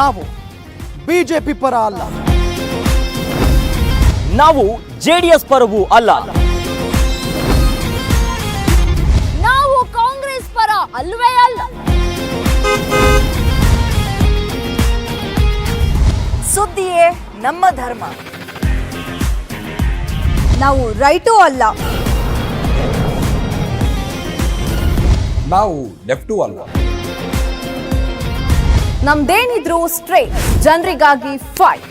ನಾವು ಬಿಜೆಪಿ ಪರ ಅಲ್ಲ. ನಾವು ಜೆಡಿಎಸ್ ಪರವೂ ಅಲ್ಲ. ನಾವು ಕಾಂಗ್ರೆಸ್ ಪರ ಅಲ್ವೇ ಅಲ್ಲ. ಸುದ್ದಿಯೇ ನಮ್ಮ ಧರ್ಮ. ನಾವು ರೈಟು ಅಲ್ಲ. ನಾವು ಲೆಫ್ಟು ಅಲ್ಲ. ನಮ್ದೇನಿದ್ರು ಸ್ಟ್ರೈಟ್ ಜನರಿಗಾಗಿ ಫೈಟ್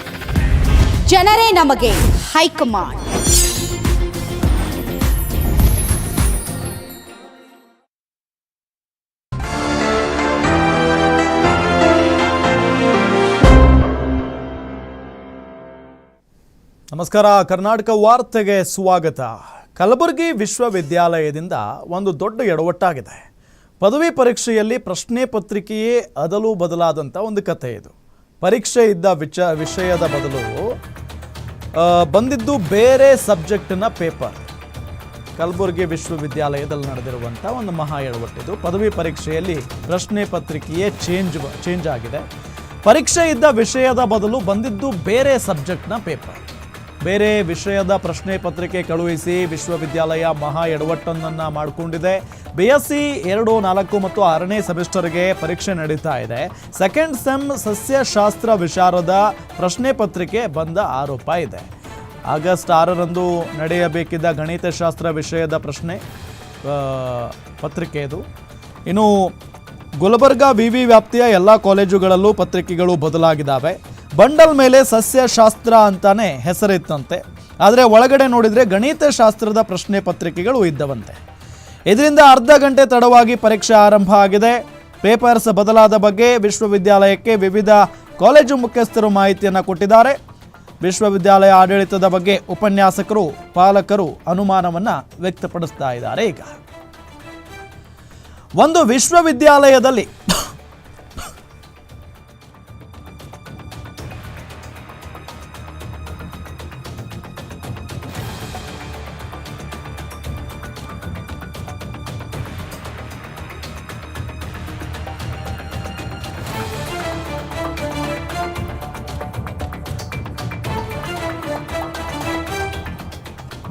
ಜನರೇ ನಮಗೆ ಹೈಕಮಾಂಡ್ ನಮಸ್ಕಾರ ಕರ್ನಾಟಕ ವಾರ್ತೆಗೆ ಸ್ವಾಗತ. ಕಲಬುರಗಿ ವಿಶ್ವವಿದ್ಯಾಲಯದಿಂದ ಒಂದು ದೊಡ್ಡ ಎಡವಟ್ಟಾಗಿದೆ. ಪದವಿ ಪರೀಕ್ಷೆಯಲ್ಲಿ ಪ್ರಶ್ನೆ ಪತ್ರಿಕೆಯೇ ಅದಲು ಬದಲಾದಂಥ ಒಂದು ಕಥೆ ಇದು. ಪರೀಕ್ಷೆ ಇದ್ದ ವಿಚ, ವಿಷಯದ ಬದಲು ಬಂದಿದ್ದು ಬೇರೆ ಸಬ್ಜೆಕ್ಟ್ನ ಪೇಪರ್. ಕಲಬುರಗಿ ವಿಶ್ವವಿದ್ಯಾಲಯದಲ್ಲಿ ನಡೆದಿರುವಂಥ ಒಂದು ಮಹಾ ಎಡವಟ್ಟಿದು ಪದವಿ ಪರೀಕ್ಷೆಯಲ್ಲಿ ಪ್ರಶ್ನೆ ಪತ್ರಿಕೆಯೇ ಚೇಂಜ್ ಚೇಂಜ್ ಆಗಿದೆ. ಪರೀಕ್ಷೆ ಇದ್ದ ವಿಷಯದ ಬದಲು ಬಂದಿದ್ದು ಬೇರೆ ಸಬ್ಜೆಕ್ಟ್ನ ಪೇಪರ್. ಬೇರೆ ವಿಷಯದ ಪ್ರಶ್ನೆ ಪತ್ರಿಕೆ ಕಳುಹಿಸಿ ವಿಶ್ವವಿದ್ಯಾಲಯ ಮಹಾ ಎಡವಟ್ಟನ್ನು ಮಾಡಿಕೊಂಡಿದೆ. ಬಿ ಎಸ್ ಸಿ ಎರಡು, ನಾಲ್ಕು ಮತ್ತು ಆರನೇ ಸೆಮಿಸ್ಟರ್ಗೆ ಪರೀಕ್ಷೆ ನಡೀತಾ ಇದೆ. ಸೆಕೆಂಡ್ ಸೆಮ್ ಸಸ್ಯಶಾಸ್ತ್ರ ವಿಚಾರದ ಪ್ರಶ್ನೆ ಪತ್ರಿಕೆ ಬಂದ ಆರೋಪ ಇದೆ. ಆಗಸ್ಟ್ ಆರರಂದು ನಡೆಯಬೇಕಿದ್ದ ಗಣಿತಶಾಸ್ತ್ರ ವಿಷಯದ ಪ್ರಶ್ನೆ ಪತ್ರಿಕೆ ಇದು. ಇನ್ನು ವಿ ವಿವಿ ವ್ಯಾಪ್ತಿಯ ಎಲ್ಲ ಕಾಲೇಜುಗಳಲ್ಲೂ ಪತ್ರಿಕೆಗಳು ಬದಲಾಗಿದ್ದಾವೆ ಬಂಡಲ್ ಮೇಲೆ ಸಸ್ಯಶಾಸ್ತ್ರ ಅಂತಾನೆ ಹೆಸರಿತ್ತಂತೆ. ಆದರೆ ಒಳಗಡೆ ನೋಡಿದರೆ ಗಣಿತಶಾಸ್ತ್ರದ ಪ್ರಶ್ನೆ ಪತ್ರಿಕೆಗಳು ಇದ್ದವಂತೆ. ಇದರಿಂದ ಅರ್ಧ ಗಂಟೆ ತಡವಾಗಿ ಪರೀಕ್ಷೆ ಆರಂಭ ಆಗಿದೆ. ಪೇಪರ್ಸ್ ಬದಲಾದ ಬಗ್ಗೆ ವಿಶ್ವವಿದ್ಯಾಲಯಕ್ಕೆ ವಿವಿಧ ಕಾಲೇಜು ಮುಖ್ಯಸ್ಥರು ಮಾಹಿತಿಯನ್ನು ಕೊಟ್ಟಿದ್ದಾರೆ. ವಿಶ್ವವಿದ್ಯಾಲಯ ಆಡಳಿತದ ಬಗ್ಗೆ ಉಪನ್ಯಾಸಕರು, ಪಾಲಕರು ಅನುಮಾನವನ್ನು ವ್ಯಕ್ತಪಡಿಸ್ತಾ ಇದ್ದಾರೆ ಈಗ. ಒಂದು ವಿಶ್ವವಿದ್ಯಾಲಯದಲ್ಲಿ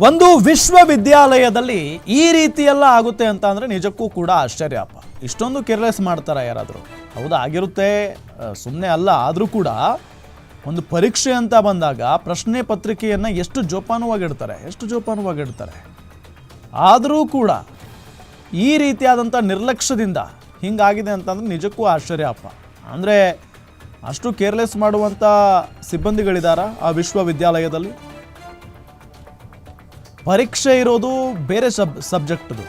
ಒಂದು ವಿಶ್ವವಿದ್ಯಾಲಯದಲ್ಲಿ ಈ ರೀತಿಯೆಲ್ಲ ಆಗುತ್ತೆ ಅಂತ ಅಂದರೆ ನಿಜಕ್ಕೂ ಕೂಡ ಆಶ್ಚರ್ಯ. ಅಪ್ಪ, ಇಷ್ಟೊಂದು ಕೇರ್ಲೆಸ್ ಮಾಡ್ತಾರಾ ಯಾರಾದರೂ? ಹೌದಾ? ಆಗಿರುತ್ತೆ. ಸುಮ್ಮನೆ ಅಲ್ಲ, ಆದರೂ ಕೂಡ ಒಂದು ಪರೀಕ್ಷೆ ಅಂತ ಬಂದಾಗ ಪ್ರಶ್ನೆ ಪತ್ರಿಕೆಯನ್ನು ಎಷ್ಟು ಜೋಪಾನವಾಗಿಡ್ತಾರೆ ಎಷ್ಟು ಜೋಪಾನವಾಗಿಡ್ತಾರೆ? ಆದರೂ ಕೂಡ ಈ ರೀತಿಯಾದಂಥ ನಿರ್ಲಕ್ಷ್ಯದಿಂದ ಹಿಂಗಾಗಿದೆ ಅಂತಂದರೆ ನಿಜಕ್ಕೂ ಆಶ್ಚರ್ಯ, ಅಪ್ಪ. ಅಂದರೆ ಅಷ್ಟು ಕೇರ್ಲೆಸ್ ಮಾಡುವಂಥ ಸಿಬ್ಬಂದಿಗಳಿದ್ದಾರಾ ಆ ವಿಶ್ವವಿದ್ಯಾಲಯದಲ್ಲಿ? ಪರೀಕ್ಷೆ ಇರೋದು ಬೇರೆ ಸಬ್, ಸಬ್ಜೆಕ್ಟ್ದು,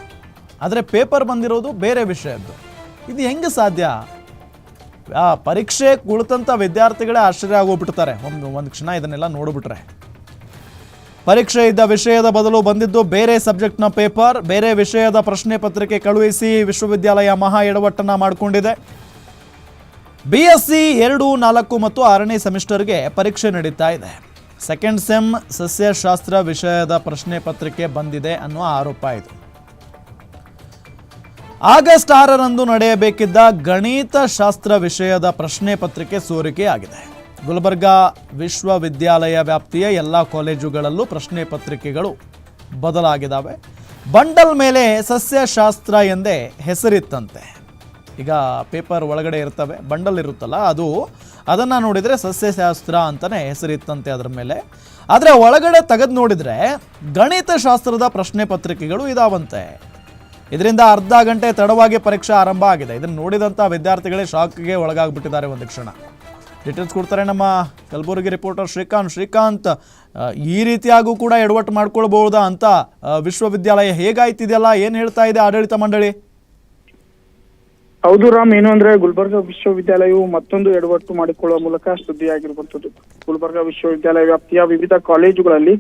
ಆದರೆ ಪೇಪರ್ ಬಂದಿರೋದು ಬೇರೆ ವಿಷಯದ್ದು. ಇದು ಹೆಂಗೆ ಸಾಧ್ಯ? ಆ ಪರೀಕ್ಷೆ ಕುಳಿತಂಥ ವಿದ್ಯಾರ್ಥಿಗಳೇ ಆಶ್ಚರ್ಯ ಆಗೋಗ್ಬಿಡ್ತಾರೆ ಒಂದು ಒಂದು ಕ್ಷಣ ಇದನ್ನೆಲ್ಲ ನೋಡಿಬಿಟ್ರೆ. ಪರೀಕ್ಷೆ ಇದ್ದ ವಿಷಯದ ಬದಲು ಬಂದಿದ್ದು ಬೇರೆ ಸಬ್ಜೆಕ್ಟ್ನ ಪೇಪರ್, ಬೇರೆ ವಿಷಯದ ಪ್ರಶ್ನೆ ಪತ್ರಿಕೆ ಕಳುಹಿಸಿ ವಿಶ್ವವಿದ್ಯಾಲಯ ಮಹಾ ಎಡವಟ್ಟನ್ನು ಮಾಡಿಕೊಂಡಿದೆ. ಬಿ ಎಸ್ ಸಿ ಎರಡು, ನಾಲ್ಕು ಮತ್ತು ಆರನೇ ಸೆಮಿಸ್ಟರ್ಗೆ ಪರೀಕ್ಷೆ ನಡೀತಾ ಇದೆ. ಸೆಕೆಂಡ್ ಸೆಮ್ ಸಸ್ಯಶಾಸ್ತ್ರ ವಿಷಯದ ಪ್ರಶ್ನೆ ಪತ್ರಿಕೆ ಬಂದಿದೆ ಅನ್ನುವ ಆರೋಪ ಇದು. ಆಗಸ್ಟ್ ಆರರಂದು ನಡೆಯಬೇಕಿದ್ದ ಗಣಿತಶಾಸ್ತ್ರ ವಿಷಯದ ಪ್ರಶ್ನೆ ಪತ್ರಿಕೆ ಸೋರಿಕೆಯಾಗಿದೆ. ಗುಲ್ಬರ್ಗಾ ವಿಶ್ವವಿದ್ಯಾಲಯ ವ್ಯಾಪ್ತಿಯ ಎಲ್ಲ ಕಾಲೇಜುಗಳಲ್ಲೂ ಪ್ರಶ್ನೆ ಪತ್ರಿಕೆಗಳು ಬದಲಾಗಿದ್ದಾವೆ ಬಂಡಲ್ ಮೇಲೆ ಸಸ್ಯಶಾಸ್ತ್ರ ಎಂದೇ ಹೆಸರಿತ್ತಂತೆ. ಈಗ ಪೇಪರ್ ಒಳಗಡೆ ಇರ್ತವೆ, ಬಂಡಲ್ ಇರುತ್ತಲ್ಲ, ಅದು ಅದನ್ನು ನೋಡಿದರೆ ಸಸ್ಯಶಾಸ್ತ್ರ ಅಂತಲೇ ಹೆಸರಿತ್ತಂತೆ ಅದರ ಮೇಲೆ. ಆದರೆ ಒಳಗಡೆ ತೆಗೆದು ನೋಡಿದರೆ ಗಣಿತಶಾಸ್ತ್ರದ ಪ್ರಶ್ನೆ ಪತ್ರಿಕೆಗಳು ಇದಾವಂತೆ. ಇದರಿಂದ ಅರ್ಧ ಗಂಟೆ ತಡವಾಗಿ ಪರೀಕ್ಷೆ ಆರಂಭ ಆಗಿದೆ. ಇದನ್ನು ನೋಡಿದಂಥ ವಿದ್ಯಾರ್ಥಿಗಳೇ ಶಾಕ್ಗೆ ಒಳಗಾಗ್ಬಿಟ್ಟಿದ್ದಾರೆ ಒಂದು ಕ್ಷಣ. ಡೀಟೇಲ್ಸ್ ಕೊಡ್ತಾರೆ ನಮ್ಮ ಕಲಬುರಗಿ ರಿಪೋರ್ಟರ್ ಶ್ರೀಕಾಂತ್. ಶ್ರೀಕಾಂತ್ ಈ ರೀತಿಯಾಗೂ ಕೂಡ ಎಡವಟ್ಟು ಮಾಡ್ಕೊಳ್ಬಹುದಾ ಅಂತ ವಿಶ್ವವಿದ್ಯಾಲಯ ಹೇಗಾಯ್ತಿದೆಯಲ್ಲ? ಏನು ಹೇಳ್ತಾ ಇದೆ ಆಡಳಿತ ಮಂಡಳಿ? ಹೌದು ರಾಮ್, ಏನು ಅಂದ್ರೆ ಗುಲ್ಬರ್ಗ ವಿಶ್ವವಿದ್ಯಾಲಯವು ಮತ್ತೊಂದು ಎಡವಟ್ಟು ಮಾಡಿಕೊಳ್ಳುವ ಮೂಲಕ ಸುದ್ದಿಯಾಗಿರುವಂತದ್ದು ಗುಲ್ಬರ್ಗ ವಿಶ್ವವಿದ್ಯಾಲಯ ವ್ಯಾಪ್ತಿಯ ವಿವಿಧ ಕಾಲೇಜುಗಳಲ್ಲಿ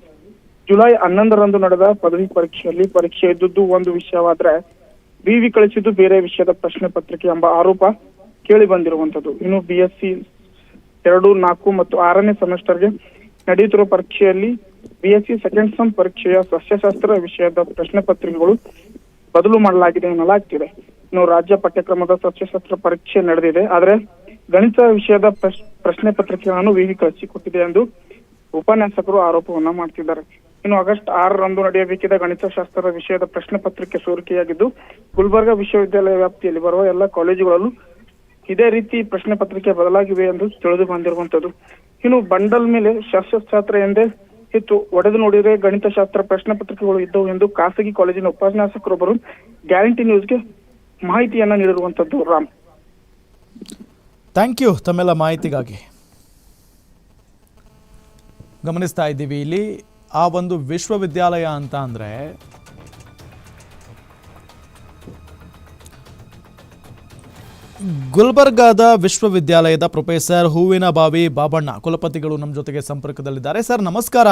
ಜುಲೈ ಹನ್ನೊಂದರಂದು ನಡೆದ ಪದವಿ ಪರೀಕ್ಷೆಯಲ್ಲಿ ಪರೀಕ್ಷೆ ಇದ್ದದ್ದು ಒಂದು ವಿಷಯವಾದ್ರೆ ವಿವಿ ಕಳಿಸಿದ್ದು ಬೇರೆ ವಿಷಯದ ಪ್ರಶ್ನೆ ಪತ್ರಿಕೆ ಎಂಬ ಆರೋಪ ಕೇಳಿ ಬಂದಿರುವಂತದ್ದು ಇನ್ನು ಬಿಎಸ್ಸಿ ಎರಡು, ನಾಲ್ಕು ಮತ್ತು ಆರನೇ ಸೆಮಿಸ್ಟರ್ಗೆ ನಡೆಯುತ್ತಿರುವ ಪರೀಕ್ಷೆಯಲ್ಲಿ ಬಿಎಸ್ಸಿ ಸೆಕೆಂಡ್ ಸಮ್ ಪರೀಕ್ಷೆಯ ಸಸ್ಯಶಾಸ್ತ್ರ ವಿಷಯದ ಪ್ರಶ್ನೆ ಪತ್ರಿಕೆಗಳು ಬದಲು ಮಾಡಲಾಗಿದೆ ಎನ್ನಲಾಗ್ತಿದೆ. ರಾಜ್ಯ ಪಠ್ಯಕ್ರಮದ ಸಸ್ಯಶಾಸ್ತ್ರ ಪರೀಕ್ಷೆ ನಡೆದಿದೆ. ಆದ್ರೆ ಗಣಿತ ವಿಷಯದ ಪ್ರಶ್- ಪ್ರಶ್ನೆ ಪತ್ರಿಕೆಗಳನ್ನು ವಿವಿ ಕಳಿಸಿಕೊಟ್ಟಿದೆ ಎಂದು ಉಪನ್ಯಾಸಕರು ಆರೋಪವನ್ನ ಮಾಡ್ತಿದ್ದಾರೆ. ಇನ್ನು ಆಗಸ್ಟ್ ಆರರಂದು ನಡೆಯಬೇಕಿದ್ದ ಗಣಿತಶಾಸ್ತ್ರ ವಿಷಯದ ಪ್ರಶ್ನೆ ಪತ್ರಿಕೆ ಸೋರಿಕೆಯಾಗಿದ್ದು, ಗುಲ್ಬರ್ಗಾ ವಿಶ್ವವಿದ್ಯಾಲಯ ವ್ಯಾಪ್ತಿಯಲ್ಲಿ ಬರುವ ಎಲ್ಲ ಕಾಲೇಜುಗಳಲ್ಲೂ ಇದೇ ರೀತಿ ಪ್ರಶ್ನೆ ಪತ್ರಿಕೆ ಬದಲಾಗಿವೆ ಎಂದು ತಿಳಿದು ಬಂದಿರುವಂತದ್ದು ಇನ್ನು ಬಂಡಲ್ ಮೇಲೆ ಶಾಸ್ತ್ರಶಾಸ್ತ್ರ ಎಂದೇ ಇತ್ತು. ಒಡೆದು ನೋಡಿದರೆ ಗಣಿತಶಾಸ್ತ್ರ ಪ್ರಶ್ನೆ ಪತ್ರಿಕೆಗಳು ಇದ್ದವು ಎಂದು ಖಾಸಗಿ ಕಾಲೇಜಿನ ಉಪನ್ಯಾಸಕರೊಬ್ಬರು ಗ್ಯಾರಂಟಿ ನ್ಯೂಸ್ಗೆ ಮಾಹಿತಿಯನ್ನ ನೀಡಿರುವಂತದ್ದು ರಾಮ್. ಥ್ಯಾಂಕ್ ಯು ತಮ್ಮೆಲ್ಲ ಮಾಹಿತಿಗಾಗಿ. ಗಮನಿಸ್ತಾ ಇದ್ದೀವಿ ಇಲ್ಲಿ. ಆ ಒಂದು ವಿಶ್ವವಿದ್ಯಾಲಯ ಅಂತ ಅಂದರೆ ಗುಲ್ಬರ್ಗಾದ ವಿಶ್ವವಿದ್ಯಾಲಯದ ಪ್ರೊಫೆಸರ್ ಹೂವಿನ ಬಾವಿ ಬಾಬಣ್ಣ ಕುಲಪತಿಗಳು ನಮ್ಮ ಜೊತೆಗೆ ಸಂಪರ್ಕದಲ್ಲಿದ್ದಾರೆ. ಸರ್ ನಮಸ್ಕಾರ.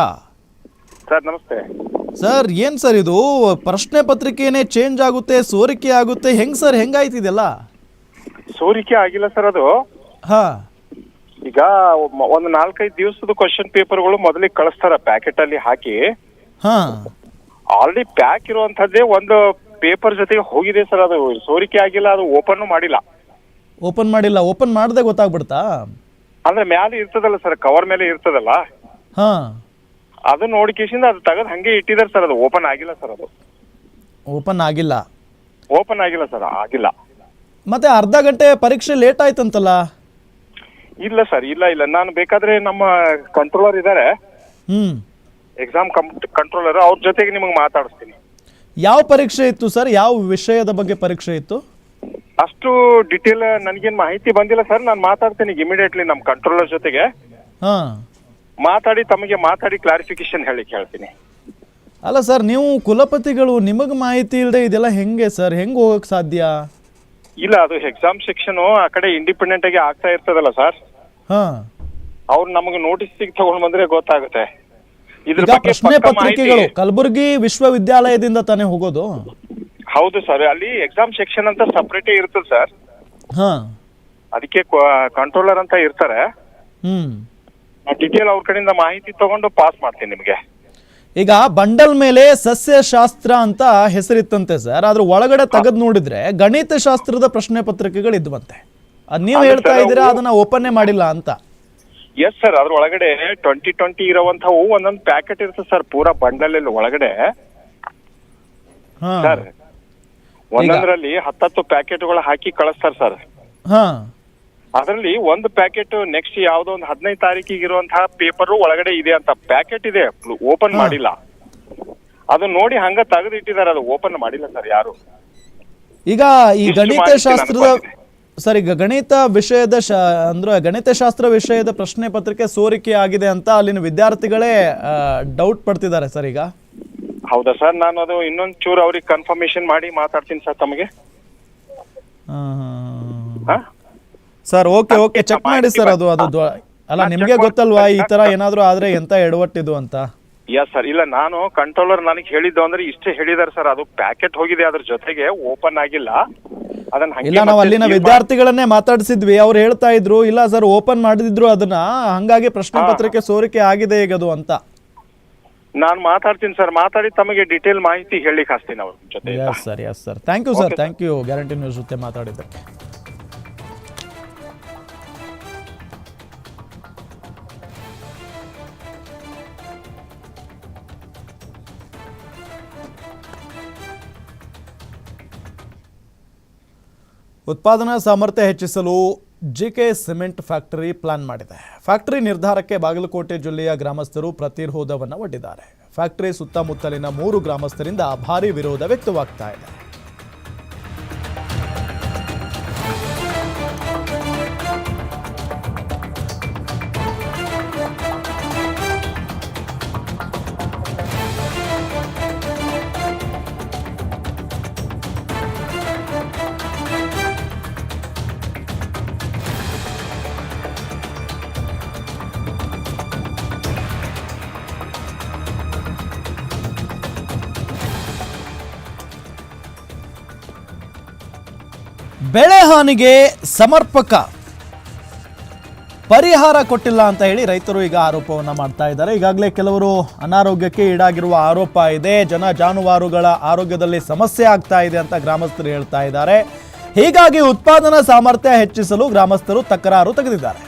ಸರ್ ನಮಸ್ತೆ. ಸರ್ ಏನ್ ಸರ್ ಇದು? ಪ್ರಶ್ನೆ ಪತ್ರಿಕೆನೆ ಚೇಂಜ್ ಆಗುತ್ತೆ ಸೋರಿಕೆ ಆಗುತ್ತೆ ಹೆಂಗ್ ಸರ್ ಹೆಂಗಾಯ್ತು ಇದೆಲ್ಲ? ಸೋರಿಕೆ ಆಗಿಲ್ಲ ಸರ್ ಅದು. ಹಾ. ಈಗ ಒಂದ್ ಒಂದು ನಾಲ್ಕೈದು ದಿವಸದ ಕ್ವಶನ್ ಪೇಪರ್ಗಳು ಮೊದಲಿಗೆ ಕಳಿಸ್ತಾರ ಪ್ಯಾಕೆಟ್ ಅಲ್ಲಿ ಹಾಕಿ. ಹಾ. ಆಲ್ರೆಡಿ ಪ್ಯಾಕ್ ಇರುವಂತದ್ದೇ ಒಂದು ಪೇಪರ್ ಜೊತೆಗೆ ಹೋಗಿದೆ ಸರ್ ಅದು. ಸೋರಿಕೆ ಆಗಿಲ್ಲ ಅದು ಓಪನ್ ಮಾಡಿಲ್ಲ. ಓಪನ್ ಮಾಡಿಲ್ಲ ಓಪನ್ ಮಾಡದೆ ಗೊತ್ತಾಗ್ಬಿಡ್ತಾ? ಅಂದ್ರೆ ಮ್ಯಾಲೆ ಇರ್ತದಲ್ಲ ಸರ್ ಕವರ್ ಮೇಲೆ ಇರ್ತದಲ್ಲ. ಹಾಂ. ಅದು ನೋಡಿಕೇಶಿಂದ ಅದು ತೆಗೆದು ಹಂಗೆ ಇಟ್ಟಿದ್ದಾರೆ ಸರ್ ಅದು ಓಪನ್ ಆಗಿಲ್ಲ ಸರ್ ಅದು. ಓಪನ್ ಆಗಿಲ್ಲ? ಓಪನ್ ಆಗಿಲ್ಲ ಸರ್ ಆಗಿಲ್ಲ. ಮತ್ತೆ ಅರ್ಧ ಗಂಟೆ ಪರೀಕ್ಷೆ ಲೇಟ್ ಆಯ್ತಂತಲ್ಲ? ಇಲ್ಲ ಸರ್ ಇಲ್ಲ ಇಲ್ಲ. ನಾನು ಬೇಕಾದ್ರೆ ನಮ್ಮ ಕಂಟ್ರೋಲರ್ ಇದ್ದಾರೆ ಹ್ಮ್. ಎಕ್ಸಾಮ್ ಕಂಟ್ರೋಲರ್ ಅವ್ರ ಜೊತೆಗೆ ನಿಮಗೆ ಮಾತಾಡಿಸ್ತೀನಿ. ಯಾವ ಪರೀಕ್ಷೆ ಇತ್ತು ಸರ್? ಯಾವ ವಿಷಯದ ಬಗ್ಗೆ ಪರೀಕ್ಷೆ ಇತ್ತು? ಅಷ್ಟು ಡಿಟೇಲ್ ನನಗೇನು ಮಾಹಿತಿ ಬಂದಿಲ್ಲ ಸರ್. ನಾನು ಮಾತಾಡ್ತೀನಿ ಇಮಿಡಿಯೇಟ್ಲಿ ನಮ್ಮ ಕಂಟ್ರೋಲರ್ ಜೊತೆಗೆ. ಹಾ. ಮಾತಾಡಿ ತಮಗೆ ಮಾತಾಡಿ ಕ್ಲಾರಿಫಿಕೇಶನ್ ಹೇಳಿ ಹೇಳ್ತೀನಿ. ಅಲ್ಲ ಸರ್ ನೀವು ಕುಲಪತಿಗಳು ನಿಮಗೆ ಮಾಹಿತಿ ಇಲ್ಲದೆ ಇದೆಲ್ಲ ಹೆಂಗೆ ಸರ್? ಹೆಂಗೆ ಹೋಗಕ್ಕೆ ಸಾಧ್ಯ? ಇಲ್ಲ ಅದು ಎಕ್ಸಾಮ್ ಸೆಕ್ಷನ್ ಆ ಕಡೆ ಇಂಡಿಪೆಂಡೆಂಟ್ ಆಗಿ ಆಗ್ತಾ ಇರ್ತದಲ್ಲ ಸರ್ ಹಾ. ಅವ್ರು ನಮಗೆ ನೋಟಿಸ್ ತಗೊಂಡ್ ಬಂದ್ರೆ ಗೊತ್ತಾಗುತ್ತೆ. ಇದ್ರ ಈಗ ಬಗ್ಗೆ ಪ್ರಶ್ನೆ ಪಕ್ಕ ಮಾಹಿತಿ ಪತ್ರಿಕೆಗಳು ಕಲಬುರಗಿ ವಿಶ್ವವಿದ್ಯಾಲಯದಿಂದ ತಾನೇ ಹೋಗೋದು? ಹೌದು ಸರ್ ಅಲ್ಲಿ ಎಕ್ಸಾಮ್ ಸೆಕ್ಷನ್ ಅಂತ ಸಪ್ರೇಟೇ ಇರ್ತದೆ ಸರ್ ಹಾ. ಅದಕ್ಕೆ ಕಂಟ್ರೋಲರ್ ಅಂತ ಇರ್ತಾರೆ. ಹ್ಮ್. ಡಿಟೇಲ್ ಅವ್ರ ಕಡೆಯಿಂದ ಮಾಹಿತಿ ತಗೊಂಡು ಪಾಸ್ ಮಾಡ್ತೀನಿ ನಿಮಗೆ. ಈಗ ಬಂಡಲ್ ಮೇಲೆ ಸಸ್ಯಶಾಸ್ತ್ರ ಅಂತ ಹೆಸರಿತ್ತಂತೆ ಸರ್. ಅದ್ರ ಒಳಗಡೆ ತೆಗೆದು ನೋಡಿದ್ರೆ ಗಣಿತ ಶಾಸ್ತ್ರದ ಪ್ರಶ್ನೆ ಪತ್ರಿಕೆಗಳು ಇದ್ವಂತೆ. ಅದ್ ನೀವು ಹೇಳ್ತಾ ಇದ್ದೀರಾ ಅದನ್ನ ಓಪನ್ನೇ ಮಾಡಿಲ್ಲ ಅಂತ? ಎಸ್ ಸರ್ ಅದ್ರ ಒಳಗಡೆ ಟ್ವೆಂಟಿ ಟ್ವೆಂಟಿ ಇರೋವಂಥವು ಒಂದೊಂದು ಪ್ಯಾಕೆಟ್ ಇರುತ್ತೆ ಸರ್ ಪೂರಾ ಬಂಡಲ್ ಒಳಗಡೆ. ಹಾ. ಸರ್ ಒಂದೊಂದ್ರಲ್ಲಿ ಹತ್ತತ್ತು ಪ್ಯಾಕೆಟ್ಗಳು ಹಾಕಿ ಕಳಿಸ್ತಾರೆ ಸರ್ ಹಾ. ಅದರಲ್ಲಿ ಒಂದು ಪ್ಯಾಕೆಟ್ ನೆಕ್ಸ್ಟ್ ಯಾವ್ದೋ ಒಂದು ಹದಿನೈದು ತಾರೀಕಿಗೆ ಇರುವಂತಹ ಪೇಪರ್ ಒಳಗಡೆ ಇದೆ ಅಂತ ಪ್ಯಾಕೆಟ್ ಇದೆ. ಓಪನ್ ಮಾಡಿಲ್ಲ. ಅದು ನೋಡಿ ಹಂಗ ತೆಗೆದು ಇಟ್ಟಿದ್ದಾರೆ ಅದು ಓಪನ್ ಮಾಡಿಲ್ಲ ಸರ್ ಯಾರು. ಈಗ ಈ ಇಷ್ಟು ಗಣಿತ ಮಾಹಿತಿ ಶಾಸ್ತ್ರದ ನನಗೆ ಸರ್ ಈಗ ಗಣಿತ ವಿಷಯದ ಶಾ ಗಣಿತ ಶಾಸ್ತ್ರ ವಿಷಯದ ಪ್ರಶ್ನೆ ಪತ್ರಿಕೆ ಸೋರಿಕೆ ಆಗಿದೆ ಅಂತ ಅಲ್ಲಿನ ವಿದ್ಯಾರ್ಥಿಗಳೇ ಡೌಟ್ ಪಡ್ತಿದ್ದಾರೆ ಸರ್ ಈಗ. ಹೌದಾ ಸರ್? ನಾನು ಅದು ಇನ್ನೊಂದ್ ಚೂರು ಅವ್ರಿಗೆ ಕನ್ಫರ್ಮೇಶನ್ ಮಾಡಿ ಮಾತಾಡ್ತೀನಿ ಸರ್ ತಮಗೆ. ಹಾ? ಸರ್ ಓಕೆ ಓಕೆ ಚೆಕ್ ಮಾಡಿ ಸರ್ ಅದು ಅದು ಅಲ್ಲ ನಿಮ್ಗೆ ಗೊತ್ತಲ್ವಾ ಈ ತರ ಏನಾದ್ರು ಆದ್ರೆ ಎಂತ ಎಡವಟ್ಟಿದು ಅಂತ? ಎಸ್ ಸರ್ ಇಲ್ಲ ನಾನು ಕಂಟ್ರೋಲರ್ ನನಗೆ ಹೇಳಿದ್ದು ಅಂದ್ರೆ ಇಷ್ಟೇ ಹೇಳಿದಾರೆ ಸರ್ ಅದು ಪ್ಯಾಕೆಟ್ ಹೋಗಿದೆ ಅದ್ರ ಜೊತೆಗೆ ಓಪನ್ ಆಗಿಲ್ಲ. ಅದನ್ನ ಇಲ್ಲ ನಾವು ಅಲ್ಲಿನ ವಿದ್ಯಾರ್ಥಿಗಳನ್ನೇ ಮಾತಾಡಿಸಿದ್ವಿ. ಅವ್ರು ಹೇಳ್ತಾ ಇದ್ರು ಇಲ್ಲ ಸರ್ ಓಪನ್ ಮಾಡಿದ್ರು ಅದನ್ನ ಹಂಗಾಗಿ ಪ್ರಶ್ನೆ. ಪತ್ರಿಕೆ ಸೋರಿಕೆ ಆಗಿದೆ ಈಗ ಅದು ಅಂತ. ನಾನು ಮಾತಾಡ್ತೀನಿ ಸರ್ ಮಾತಾಡಿ ತಮಗೆ ಡಿಟೇಲ್ ಮಾಹಿತಿ ಹೇಳಿಕ್ ಹಾಸ್ತೀನಿ ಅವ್ರ ಜೊತೆ sir yes sir thank you sir thank you guarantee news ಜೊತೆ ಮಾತಾಡಿದ್ದಕ್ಕೆ. ಉತ್ಪಾದನಾ ಸಾಮರ್ಥ್ಯ ಹೆಚ್ಚಿಸಲು ಜಿಕೆ ಸಿಮೆಂಟ್ ಫ್ಯಾಕ್ಟರಿ ಪ್ಲಾನ್ ಮಾಡಿದೆ. ಫ್ಯಾಕ್ಟರಿ ನಿರ್ಧಾರಕ್ಕೆ ಬಾಗಲಕೋಟೆ ಜಿಲ್ಲೆಯ ಗ್ರಾಮಸ್ಥರು ಪ್ರತಿರೋಧವನ್ನು ಒಡ್ಡಿದ್ದಾರೆ. ಫ್ಯಾಕ್ಟರಿ ಸುತ್ತಮುತ್ತಲಿನ ಮೂರು ಗ್ರಾಮಸ್ಥರಿಂದ ಭಾರೀ ವಿರೋಧ ವ್ಯಕ್ತವಾಗ್ತಾ ಇದೆ. ಬೆಳೆ ಹಾನಿಗೆ ಸಮರ್ಪಕ ಪರಿಹಾರ ಕೊಟ್ಟಿಲ್ಲ ಅಂತ ಹೇಳಿ ರೈತರು ಈಗ ಆರೋಪವನ್ನು ಮಾಡ್ತಾ ಇದ್ದಾರೆ. ಈಗಾಗಲೇ ಕೆಲವರು ಅನಾರೋಗ್ಯಕ್ಕೆ ಈಡಾಗಿರುವ ಆರೋಪ ಇದೆ. ಜನ ಜಾನುವಾರುಗಳ ಆರೋಗ್ಯದಲ್ಲಿ ಸಮಸ್ಯೆ ಆಗ್ತಾ ಇದೆ ಅಂತ ಗ್ರಾಮಸ್ಥರು ಹೇಳ್ತಾ ಇದ್ದಾರೆ. ಹೀಗಾಗಿ ಉತ್ಪಾದನಾ ಸಾಮರ್ಥ್ಯ ಹೆಚ್ಚಿಸಲು ಗ್ರಾಮಸ್ಥರು ತಕರಾರು ತೆಗೆದಿದ್ದಾರೆ.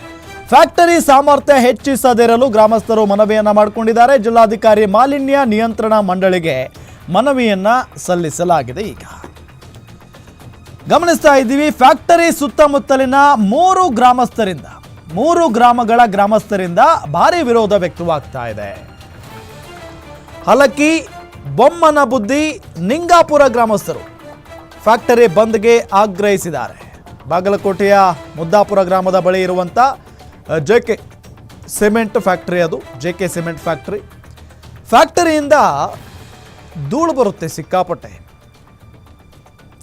ಫ್ಯಾಕ್ಟರಿ ಸಾಮರ್ಥ್ಯ ಹೆಚ್ಚಿಸದಿರಲು ಗ್ರಾಮಸ್ಥರು ಮನವಿಯನ್ನ ಮಾಡಿಕೊಂಡಿದ್ದಾರೆ. ಜಿಲ್ಲಾಧಿಕಾರಿ ಮಾಲಿನ್ಯ ನಿಯಂತ್ರಣ ಮಂಡಳಿಗೆ ಮನವಿಯನ್ನ ಸಲ್ಲಿಸಲಾಗಿದೆ ಈಗ. ಗಮನಿಸ್ತಾ ಇದ್ದೀವಿ, ಫ್ಯಾಕ್ಟರಿ ಸುತ್ತಮುತ್ತಲಿನ ಮೂರು ಗ್ರಾಮಸ್ಥರಿಂದ. ಮೂರು ಗ್ರಾಮಗಳ ಗ್ರಾಮಸ್ಥರಿಂದ ಭಾರಿ ವಿರೋಧ ವ್ಯಕ್ತವಾಗ್ತಾ ಇದೆ. ಹಲಕಿ, ಬೊಮ್ಮನ ಬುದ್ಧಿ, ನಿಂಗಾಪುರ ಗ್ರಾಮಸ್ಥರು ಫ್ಯಾಕ್ಟರಿ ಬಂದ್ಗೆ ಆಗ್ರಹಿಸಿದ್ದಾರೆ. ಬಾಗಲಕೋಟೆಯ ಮುದ್ದಾಪುರ ಗ್ರಾಮದ ಬಳಿ ಇರುವಂಥ ಜೆ ಕೆ ಸಿಮೆಂಟ್ ಫ್ಯಾಕ್ಟರಿ ಅದು, ಜೆ ಕೆ ಸಿಮೆಂಟ್ ಫ್ಯಾಕ್ಟರಿ. ಫ್ಯಾಕ್ಟರಿಯಿಂದ ಧೂಳು ಬರುತ್ತೆ ಸಿಕ್ಕಾಪಟ್ಟೆ.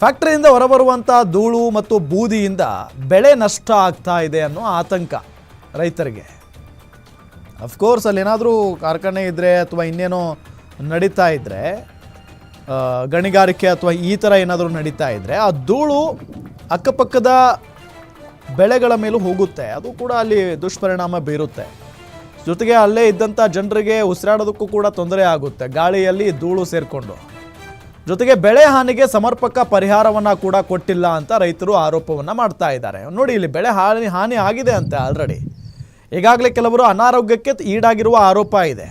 ಫ್ಯಾಕ್ಟರಿಯಿಂದ ಹೊರಬರುವಂಥ ಧೂಳು ಮತ್ತು ಬೂದಿಯಿಂದ ಬೆಳೆ ನಷ್ಟ ಆಗ್ತಾ ಇದೆ ಅನ್ನೋ ಆತಂಕ ರೈತರಿಗೆ. ಅಫ್ಕೋರ್ಸ್ ಅಲ್ಲಿ ಏನಾದರೂ ಕಾರ್ಖಾನೆ ಇದ್ದರೆ ಅಥವಾ ಇನ್ನೇನೋ ನಡೀತಾ ಇದ್ದರೆ ಗಣಿಗಾರಿಕೆ ಅಥವಾ ಈ ಥರ ಏನಾದರೂ ನಡೀತಾ ಇದ್ದರೆ ಆ ಧೂಳು ಅಕ್ಕಪಕ್ಕದ ಬೆಳೆಗಳ ಮೇಲೂ ಹೋಗುತ್ತೆ. ಅದು ಕೂಡ ಅಲ್ಲಿ ದುಷ್ಪರಿಣಾಮ ಬೀರುತ್ತೆ. ಜೊತೆಗೆ ಅಲ್ಲೇ ಇದ್ದಂಥ ಜನರಿಗೆ ಉಸಿರಾಡೋದಕ್ಕೂ ಕೂಡ ತೊಂದರೆ ಆಗುತ್ತೆ. ಗಾಳಿಯಲ್ಲಿ ಧೂಳು ಸೇರಿಕೊಂಡು. ಜೊತೆಗೆ ಬೆಳೆ ಹಾನಿಗೆ ಸಮರ್ಪಕ ಪರಿಹಾರವನ್ನ ಕೂಡ ಕೊಟ್ಟಿಲ್ಲ ಅಂತ ರೈತರು ಆರೋಪವನ್ನ ಮಾಡ್ತಾ ಇದ್ದಾರೆ. ನೋಡಿ, ಇಲ್ಲಿ ಬೆಳೆ ಹಾನಿ ಹಾನಿ ಆಗಿದೆ ಅಂತೆ ಆಲ್ರೆಡಿ ಈಗಾಗಲೇ ಕೆಲವರು ಅನಾರೋಗ್ಯಕ್ಕೆ ಈಡಾಗಿರುವ ಆರೋಪ ಇದೆ.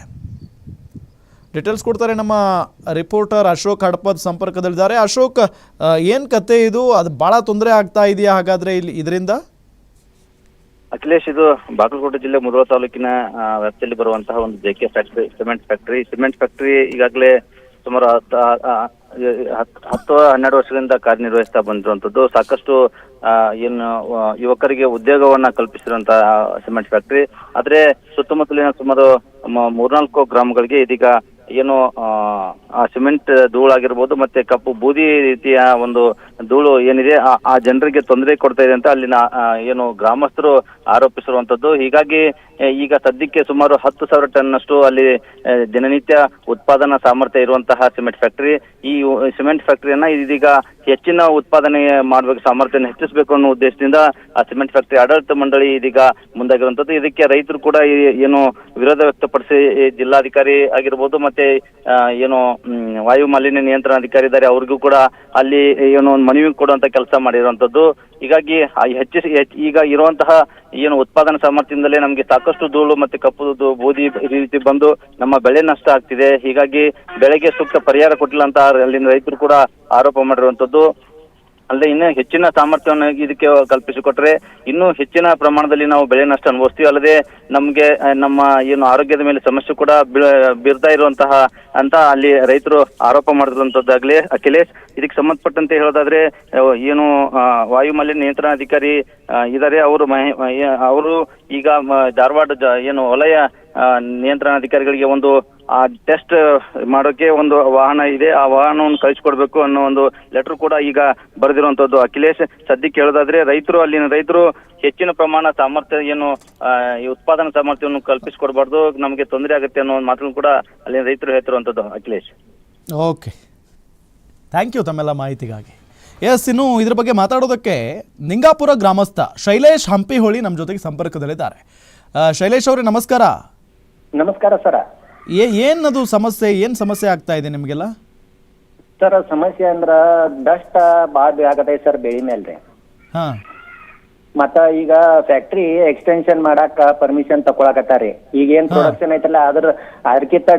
ಡೀಟೇಲ್ಸ್ ಕೊಡ್ತಾರೆ ನಮ್ಮ ರಿಪೋರ್ಟರ್ ಅಶೋಕ್ ಹಡಪದ್ ಸಂಪರ್ಕದಲ್ಲಿದ್ದಾರೆ. ಅಶೋಕ್ ಏನು ಕತೆ ಇದು? ಅದು ಭಾಳ ತೊಂದರೆ ಆಗ್ತಾ ಇದೆಯಾ ಹಾಗಾದ್ರೆ ಇಲ್ಲಿ ಇದರಿಂದ? ಅಖಿಲೇಶ್, ಇದು ಬಾಗಲಕೋಟೆ ಜಿಲ್ಲೆ ಮುದ್ರ ತಾಲೂಕಿನ ವ್ಯಾಪ್ತಿಯಲ್ಲಿ ಬರುವಂತಹ ಒಂದು JK factory cement factory cement factory ಈಗಾಗಲೇ ಸುಮಾರು ಹತ್ತು ಹನ್ನೆರಡು ವರ್ಷಗಳಿಂದ ಕಾರ್ಯನಿರ್ವಹಿಸ್ತಾ ಬಂದಿರುವಂತದ್ದು ಸಾಕಷ್ಟು ಏನು ಯುವಕರಿಗೆ ಉದ್ಯೋಗವನ್ನ ಕಲ್ಪಿಸಿರುವಂತಹ ಸಿಮೆಂಟ್ ಫ್ಯಾಕ್ಟರಿ. ಆದ್ರೆ ಸುತ್ತಮುತ್ತಲಿನ ಸುಮಾರು ಮೂರ್ನಾಲ್ಕು ಗ್ರಾಮಗಳಿಗೆ ಇದೀಗ ಏನು ಆ, ಸಿಮೆಂಟ್ ಧೂಳಾಗಿರ್ಬೋದು ಮತ್ತೆ ಕಪ್ಪು ಬೂದಿ ರೀತಿಯ ಒಂದು ಧೂಳು ಏನಿದೆ ಆ- ಜನರಿಗೆ ತೊಂದರೆ ಕೊಡ್ತಾ ಇದೆ ಅಂತ ಅಲ್ಲಿನ ಏನು ಗ್ರಾಮಸ್ಥರು ಆರೋಪಿಸಿರುವಂತದ್ದು ಹೀಗಾಗಿ ಈಗ ಸದ್ಯಕ್ಕೆ ಸುಮಾರು ಹತ್ತು ಸಾವಿರ ಟನ್ನಷ್ಟು ಅಲ್ಲಿ ದಿನನಿತ್ಯ ಉತ್ಪಾದನಾ ಸಾಮರ್ಥ್ಯ ಇರುವಂತಹ ಸಿಮೆಂಟ್ ಫ್ಯಾಕ್ಟರಿ. ಈ ಸಿಮೆಂಟ್ ಫ್ಯಾಕ್ಟರಿಯನ್ನ ಇದೀಗ ಹೆಚ್ಚಿನ ಉತ್ಪಾದನೆ ಮಾಡಬೇಕು, ಸಾಮರ್ಥ್ಯನ ಹೆಚ್ಚಿಸಬೇಕು ಅನ್ನೋ ಉದ್ದೇಶದಿಂದ ಆ ಸಿಮೆಂಟ್ ಫ್ಯಾಕ್ಟರಿ ಆಡಳಿತ ಮಂಡಳಿ ಇದೀಗ ಮುಂದಾಗಿರುವಂತದ್ದು ಇದಕ್ಕೆ ರೈತರು ಕೂಡ ಏನು ವಿರೋಧ ವ್ಯಕ್ತಪಡಿಸಿ ಜಿಲ್ಲಾಧಿಕಾರಿ ಆಗಿರ್ಬೋದು ಮತ್ತೆ ಏನು ವಾಯು ಮಾಲಿನ್ಯ ನಿಯಂತ್ರಣ ಅಧಿಕಾರಿ ಇದ್ದಾರೆ, ಅವ್ರಿಗೂ ಕೂಡ ಅಲ್ಲಿ, ಏನೋ ಒಂದು ಮನವಿ ಕೊಡುವಂತ ಕೆಲಸ ಮಾಡಿರುವಂತದ್ದು ಹೀಗಾಗಿ ಹೆಚ್ಚಿಸಿ ಈಗ ಇರುವಂತಹ ಏನು ಉತ್ಪಾದನಾ ಸಾಮರ್ಥ್ಯದಿಂದಲೇ ನಮಗೆ ಸಾಕಷ್ಟು ಧೂಳು ಮತ್ತೆ ಕಪ್ಪು ಬೂದಿ ಈ ರೀತಿ ಬಂದು ನಮ್ಮ ಬೆಳೆ ನಷ್ಟ ಆಗ್ತಿದೆ. ಹೀಗಾಗಿ ಬೆಳೆಗೆ ಸೂಕ್ತ ಪರಿಹಾರ ಕೊಟ್ಟಿಲ್ಲ ಅಂತ ಅಲ್ಲಿನ ರೈತರು ಕೂಡ ಆರೋಪ ಮಾಡಿರುವಂತದ್ದು. ಅಲ್ಲದೆ ಇನ್ನೂ ಹೆಚ್ಚಿನ ಸಾಮರ್ಥ್ಯವನ್ನು ಇದಕ್ಕೆ ಕಲ್ಪಿಸಿಕೊಟ್ರೆ ಇನ್ನೂ ಹೆಚ್ಚಿನ ಪ್ರಮಾಣದಲ್ಲಿ ನಾವು ಬೆಳೆ ನಷ್ಟ ಅನುಭವಿಸ್ತೀವಿ. ಅಲ್ಲದೆ ನಮಗೆ ನಮ್ಮ ಏನು ಆರೋಗ್ಯದ ಮೇಲೆ ಸಮಸ್ಯೆ ಕೂಡ ಬೀರ್ತಾ ಇರುವಂತಹ ಅಂತ ಅಲ್ಲಿ ರೈತರು ಆರೋಪ ಮಾಡಿರುವಂತದ್ದಾಗ್ಲಿ ಅಖಿಲೇಶ್ ಇದಕ್ಕೆ ಸಂಬಂಧಪಟ್ಟಂತೆ ಹೇಳೋದಾದ್ರೆ ಏನು ವಾಯು ಮಾಲಿನ್ಯ ನಿಯಂತ್ರಣಾಧಿಕಾರಿ ಆ, ಇದ್ದಾರೆ ಅವರು ಅವರು ಈಗ ಧಾರವಾಡ ಏನು ವಲಯ ನಿಯಂತ್ರಣಾಧಿಕಾರಿಗಳಿಗೆ ಒಂದು, ಆ ಟೆಸ್ಟ್ ಮಾಡೋಕೆ ಒಂದು ವಾಹನ ಇದೆ. ಆ ವಾಹನವನ್ನು ಕಳಿಸ್ಕೊಡ್ಬೇಕು ಅನ್ನೋ ಒಂದು ಲೆಟರ್ ಕೂಡ ಈಗ ಬರೆದಿರುವಂತದ್ದು. ಅಖಿಲೇಶ್, ಸದ್ಯಕ್ಕೆ ಹೇಳೋದಾದ್ರೆ ರೈತರು, ಅಲ್ಲಿನ ರೈತರು ಹೆಚ್ಚಿನ ಪ್ರಮಾಣ ಸಾಮರ್ಥ್ಯ ಏನು ಈ ಉತ್ಪಾದನಾ ಸಾಮರ್ಥ್ಯವನ್ನು ಕಲ್ಪಿಸಿಕೊಡ್ಬಾರ್ದು. ನಮಗೆ ತೊಂದರೆ ಆಗುತ್ತೆ ಅನ್ನೋ ಒಂದು ಮಾತನ್ನು ಕೂಡ ಅಲ್ಲಿನ ರೈತರು ಹೇಳ್ತಿರುವಂತದ್ದು, ಅಖಿಲೇಶ್. ಓಕೆ. ಥ್ಯಾಂಕ್ ಯು ತಮ್ಮೆಲ್ಲ ಮಾಹಿತಿಗಾಗಿ. ಎಸ್ ಇನ್ನು ಇದ್ರ ಬಗ್ಗೆ ಮಾತಾಡೋದಕ್ಕೆ ನಿಂಗಾಪುರ ಗ್ರಾಮಸ್ಥ ಶೈಲೇಶ್ ಹಂಪಿಹೊಳಿ ನಮ್ಮ ಜೊತೆಗೆ ಸಂಪರ್ಕದಲ್ಲಿದ್ದಾರೆ. ಶೈಲೇಶ್ ಅವರೇ, ನಮಸ್ಕಾರ. ನಮಸ್ಕಾರ ಸರ. ಏ ಏನದು ಸಮಸ್ಯೆ? ಏನು ಸಮಸ್ಯೆ ಆಗ್ತಾ ಇದೆ ನಿಮಗೆಲ್ಲ? ಸರ್ ಸಮಸ್ಯೆ ಅಂದ್ರ ಡಸ್ಟ್ ಭಾಳ ಆಗತ್ತೆ ಸರ್ ಬೆಳಿ ಮೇಲ್ರಿ. ಹಾಂ. ಮತ್ತ ಈಗ ಫ್ಯಾಕ್ಟ್ರಿ ಎಕ್ಸ್ಟೆನ್ಷನ್ ಮಾಡಾಕ ಪರ್ಮಿಷನ್ ತಕೊಳಕತ್ತಾರಿ. ಈಗ ಏನ್ ಪ್ರೊಡಕ್ಷನ್ ಐತಲ್ಲ ಅದ್ರ ಅದಕ್ಕಿಂತ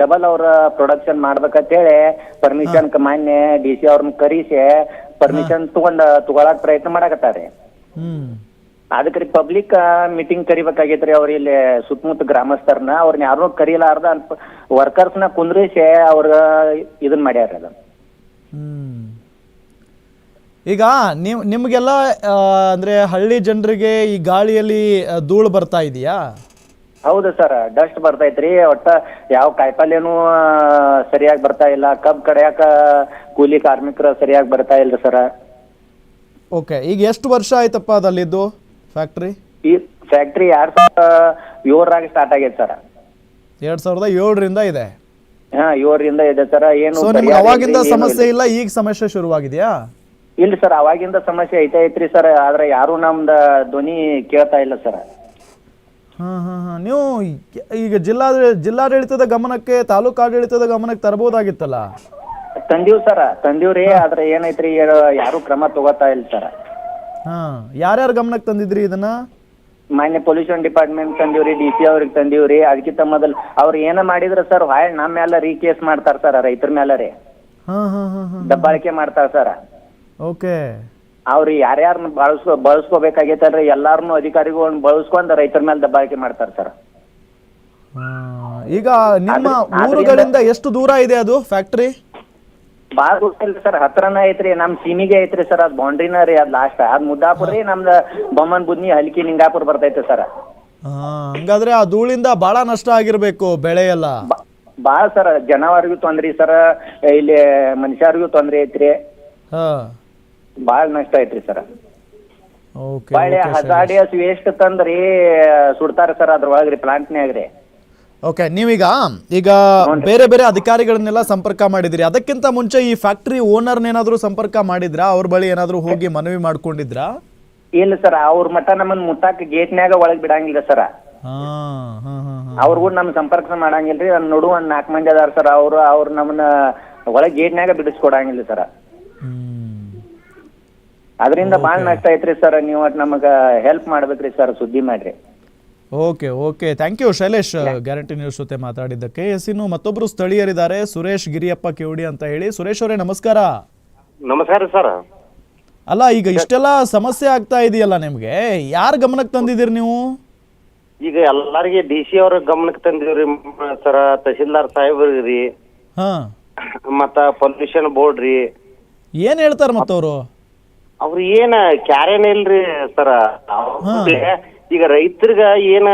ಡಬಲ್ ಅವ್ರ ಪ್ರೊಡಕ್ಷನ್ ಮಾಡ್ಬೇಕಂತೇಳಿ ಪರ್ಮಿಷನ್ ಮಾನ್ಯ ಡಿ ಸಿ ಅವ್ರನ್ನ ಕರೀಸಿ ಪರ್ಮಿಷನ್ ತಗೊಂಡ್ ತಗೊಳಕ್ ಪ್ರಯತ್ನ ಮಾಡಾಕತ್ತಾರಿ. ಹ್ಞೂ ಅದಕ್ಕೆ ಪಬ್ಲಿಕ್ ಮೀಟಿಂಗ್ ಕರಿಬೇಕಾಗೈತ್ರಿ ಅವ್ರ ಇಲ್ಲಿ ಸುತ್ತಮುತ್ತ ಗ್ರಾಮಸ್ಥರನ್ನ ಅವ್ರನ್ನ ಯಾರನ್ನೂ ಕರೀಲಾರ್ದ ವರ್ಕರ್ಸ್ನ ಕುಂದ್ರಿಸಿ ಅವ್ರ ಇದನ್ ಮಾಡ್ಯಾರ ಅದನ್ನ. ಹ್ಮ್. ಈಗ ನೀವು ನಿಮಗೆಲ್ಲ ಅಂದ್ರೆ ಹಳ್ಳಿ ಜನರಿಗೆ ಈ ಗಾಳಿಯಲ್ಲಿ ಆ, ಧೂಳು ಬರ್ತಾ ಇದೆಯಾ? ಹೌದು ಸರ್ ಡಸ್ಟ್ ಬರ್ತೈತ್ರಿ ಒಟ್ಟ ಯಾವ ಕಾಯಿಪಲ್ಲೆನೂ ಸರಿಯಾಗಿ ಬರ್ತಾ ಇಲ್ಲ ಕಬ್ ಕಡಿಯಾಕ ಕೂಲಿ ಕಾರ್ಮಿಕರು ಸರಿಯಾಗಿ ಬರ್ತಾ ಇಲ್ಲ ಸರ್. ಓಕೆ ಈಗ ಎಷ್ಟು ವರ್ಷ ಆಯ್ತಪ್ಪ ಅದಲ್ಲಿದ್ದು? ಫ್ಯಾಕ್ಟ್ರಿ ಈ ಫ್ಯಾಕ್ಟ್ರಿ ಎರಡ್ ಸಾವಿರದ ಏಳರಾಗ ಸ್ಟಾರ್ಟ್ ಆಗೈತೆ ಸರ್ ಎರಡ್ ಸಾವಿರದ ಏಳರಿಂದ ಇದೆ. ಹಾ ಏಳರಿಂದ ಇದೆ ಸರ್ ಏನು ಸೊ ನಿಮ್ಗೆ ಪರಿಹಾರ ಅವಾಗಿಂದ ಸಮಸ್ಯೆ ಇಲ್ಲ. ಇಲ್ಲ ಈಗ ಸಮಸ್ಯೆ ಶುರುವಾಗಿದೆಯಾ? ಇಲ್ಲ ಸರ್ ಅವಾಗಿಂದ ಸಮಸ್ಯೆ ಐತೆ ಐತ್ರಿ ಸರ್ ಆದ್ರೆ ಯಾರು ನಮ್ದ ಧ್ವನಿ ಕೇಳ್ತಾ ಇಲ್ಲ ಸರ್ ಹಾಂ ಹಾಂ ಹಾಂ. ನೀವು ಈಗ ಜಿಲ್ಲಾ ಜಿಲ್ಲಾಡಳಿತದ ಗಮನಕ್ಕೆ ತಾಲೂಕು ಆಡಳಿತದ ಗಮನಕ್ಕೆ ತರಬಹುದಾಗಿತ್ತಲ್ಲ? ತಂದೀವ್ ಸರ್ ತಂದೀವ್ರಿ. ಆದ್ರೆ ಏನೈತ್ರಿ ಯಾರು ಕ್ರಮ ತಗೋತಾ ಇಲ್ಲ ಸರ ಹಾಂ ಯಾರ್ಯಾರ ಗಮನಕ್ಕೆ ತಂದಿದ್ರಿ ಇದನ್ನ? ಮಾನ್ಯ ಪೊಲ್ಯೂಷನ್ ಡಿಪಾರ್ಟ್ಮೆಂಟ್ ತಂದಿವ್ರಿ ಡಿ ಸಿ ಅವ್ರಿಗೆ ತಂದಿವ್ರಿ ಅದಕ್ಕಿಂತ ಮೊದಲ್ ಅವ್ರು ಏನ ಮಾಡಿದ್ರ ಸರ್ ಹಾಳ್ ನಮ್ಮ ಮ್ಯಾಲ ರೀಕೇಸ್ ಮಾಡ್ತಾರ ಸರ್ ರೈತರ ಮೇಲೆ ರೀ ಹಾಂ ಹಾಂ ಹಾಂ ಹಾಂ. ದಬ್ಬಾಳಿಕೆ ಮಾಡ್ತಾರ ಸರ್. ಓಕೆ. ಅವ್ರು ಯಾರ್ಯಾರನ್ನ ಬಳಸ್ಕೊ ಬಳಸ್ಕೋಬೇಕಾಗೈತಲ್ರಿ ಎಲ್ಲಾರನು ಅಧಿಕಾರಿಗಳನ್ನ ಬಳಸ್ಕೊಂಡ್ ರೈತರ ಮೇಲೆ ದಬ್ಬಾಳಿಕೆ ಮಾಡ್ತಾರ ಸರ್. ಈಗ ನಿಮ್ಮ ಊರುಗಳಿಂದ ಎಷ್ಟು ದೂರ ಇದೆ ಅದು ಫ್ಯಾಕ್ಟ್ರಿ? ಬಾಳ ಗೊತ್ತಿಲ್ಲ ಸರ್. ಹತ್ರನ ಐತ್ರಿ. ನಮ್ ಸೀಮಿಗೆ ಐತ್ರಿ ಸರ್. ಅದ್ ಬೌಂಡ್ರಿನ ರೀ ಅದ್ ಲಾಸ್ಟ್ ಅದ್ ಮುದ್ದಾಪುರ ರೀ ನಮ್ದ ಬೊಮ್ಮನ್ ಬುದ್ನಿ ಹಲ್ಕಿ ನಿಂಗಾಪುರ್ ಬರ್ತೈತೆ ಸರ್. ಆ, ಹಂಗಾದ್ರೆ ಆ ಧೂಳಿಂದ ಬಹಳ ನಷ್ಟ ಆಗಿರಬೇಕು ಬೆಳೆ ಎಲ್ಲ. ಬಾಳ ಸರ್. ಜನವರಿಗೂ ತೊಂದ್ರಿ ಸರ್. ಇಲ್ಲಿ ಮನುಷ್ಯರಿಗೂ ತೊಂದ್ರೆ ಐತ್ರಿ. ಹಾ. ಬಾಳ ನಷ್ಟ ಐತ್ರಿ ಸರ್. ಓಕೆ ಹಜಾಡಿಯಸ್ ವೇಸ್ಟ್ ತಂದ್ರಿ ಸುಡ್ತಾರ ಸರ್ ಅದ್ರೊಳಗ್ರಿ ಪ್ಲಾಂಟ್ನ್ಯಾಗ ರೀ ಓಕೆ ನೀವೀಗ ಈಗ ಬೇರೆ ಬೇರೆ ಅಧಿಕಾರಿಗಳನ್ನೆಲ್ಲ ಸಂಪರ್ಕ ಮಾಡಿದ್ರಿ ಅದಕ್ಕಿಂತ ಮುಂಚೆ ಈ ಫ್ಯಾಕ್ಟ್ರಿ ಓನರ್ನೇನಾದ್ರೂ ಸಂಪರ್ಕ ಮಾಡಿದ್ರಾ? ಅವ್ರ ಬಳಿ ಏನಾದ್ರೂ ಹೋಗಿ ಮನವಿ ಮಾಡ್ಕೊಂಡಿದ್ರಾ? ಇಲ್ಲ ಸರ್ ಅವ್ರ ಮಠ ನಮ್ಮನ್ನ ಮುಟ್ಟಾಕ ಗೇಟ್ನ್ಯಾಗ ಒಳಗ್ ಬಿಡಂಗಿಲ್ಲ ಸರ್. ಅವ್ರಿಗೂ ನಮ್ ಸಂಪರ್ಕ ಮಾಡಂಗಿಲ್ರಿ. ನನ್ ನೋಡು ಒಂದ್ ನಾಲ್ಕು ಮಂದಿ ಅದಾರ ಸರ್. ಅವ್ರು ಅವ್ರ ನಮ್ಮನ್ನ ಒಳಗ್ ಗೇಟ್ನ್ಯಾಗ ಬಿಡಿಸ್ಕೊಡಂಗಿಲ್ಲ ಸರ್. ಅದರಿಂದ ಬಾಳ ನಷ್ಟ ಐತ್ರಿ ಸರ್. ನೀವು ನಮಗ ಹೆಲ್ಪ್ ಮಾಡ್ಬೇಕ್ರಿ ಸರ್ ಸುದ್ದಿ ಮಾಡ್ರಿ. Okay okay thank you Shailesh guarantee news ಜೊತೆ ಮಾತಾಡಿದ್ದಕ್ಕೆ. ಎಸ್ ಇನ್ನು ಮತ್ತೊಬ್ರು ಸ್ಥಳೀಯರಿದ್ದಾರೆ ಸುರೇಶ್ ಗಿರಿಯಪ್ಪ ಕಿವಡಿ ಅಂತ ಹೇಳಿ. ಸುರೇಶ್ ಅವರೇ ನಮಸ್ಕಾರ. ನಮಸ್ಕಾರ ಸರ್. ಅಲ್ಲ ಈಗ ಇಷ್ಟೆಲ್ಲ ಸಮಸ್ಯೆ ಆಗ್ತಾ ಇದೆಯಲ್ಲ ನಿಮ್ಗೆ? ಯಾರ ಗಮನಕ್ಕೆ ತಂದಿದ್ದೀರಿ ನೀವು? ಈಗ ಎಲ್ಲರಿಗೆ ಡಿ ಸಿ ಅವ್ರ ಗಮನಕ್ಕೆ ತಂದಿದ್ರಿ ಸರ ತಹಸೀಲ್ದಾರ್ ಸಾಹೇಬ್ರಿ ಹಾ. ಮತ್ತ ಪೊಲ್ಯೂಷನ್ ಬೋರ್ಡ್ ರೀ. ಏನ್ ಹೇಳ್ತಾರೆ ಮತ್ತವ್ರು? ಅವ್ರ ಏನ ಕ್ಯಾರೇನ ಇಲ್ರಿ ಸರ. ಈಗ ರೈತರಿಗ ಏನ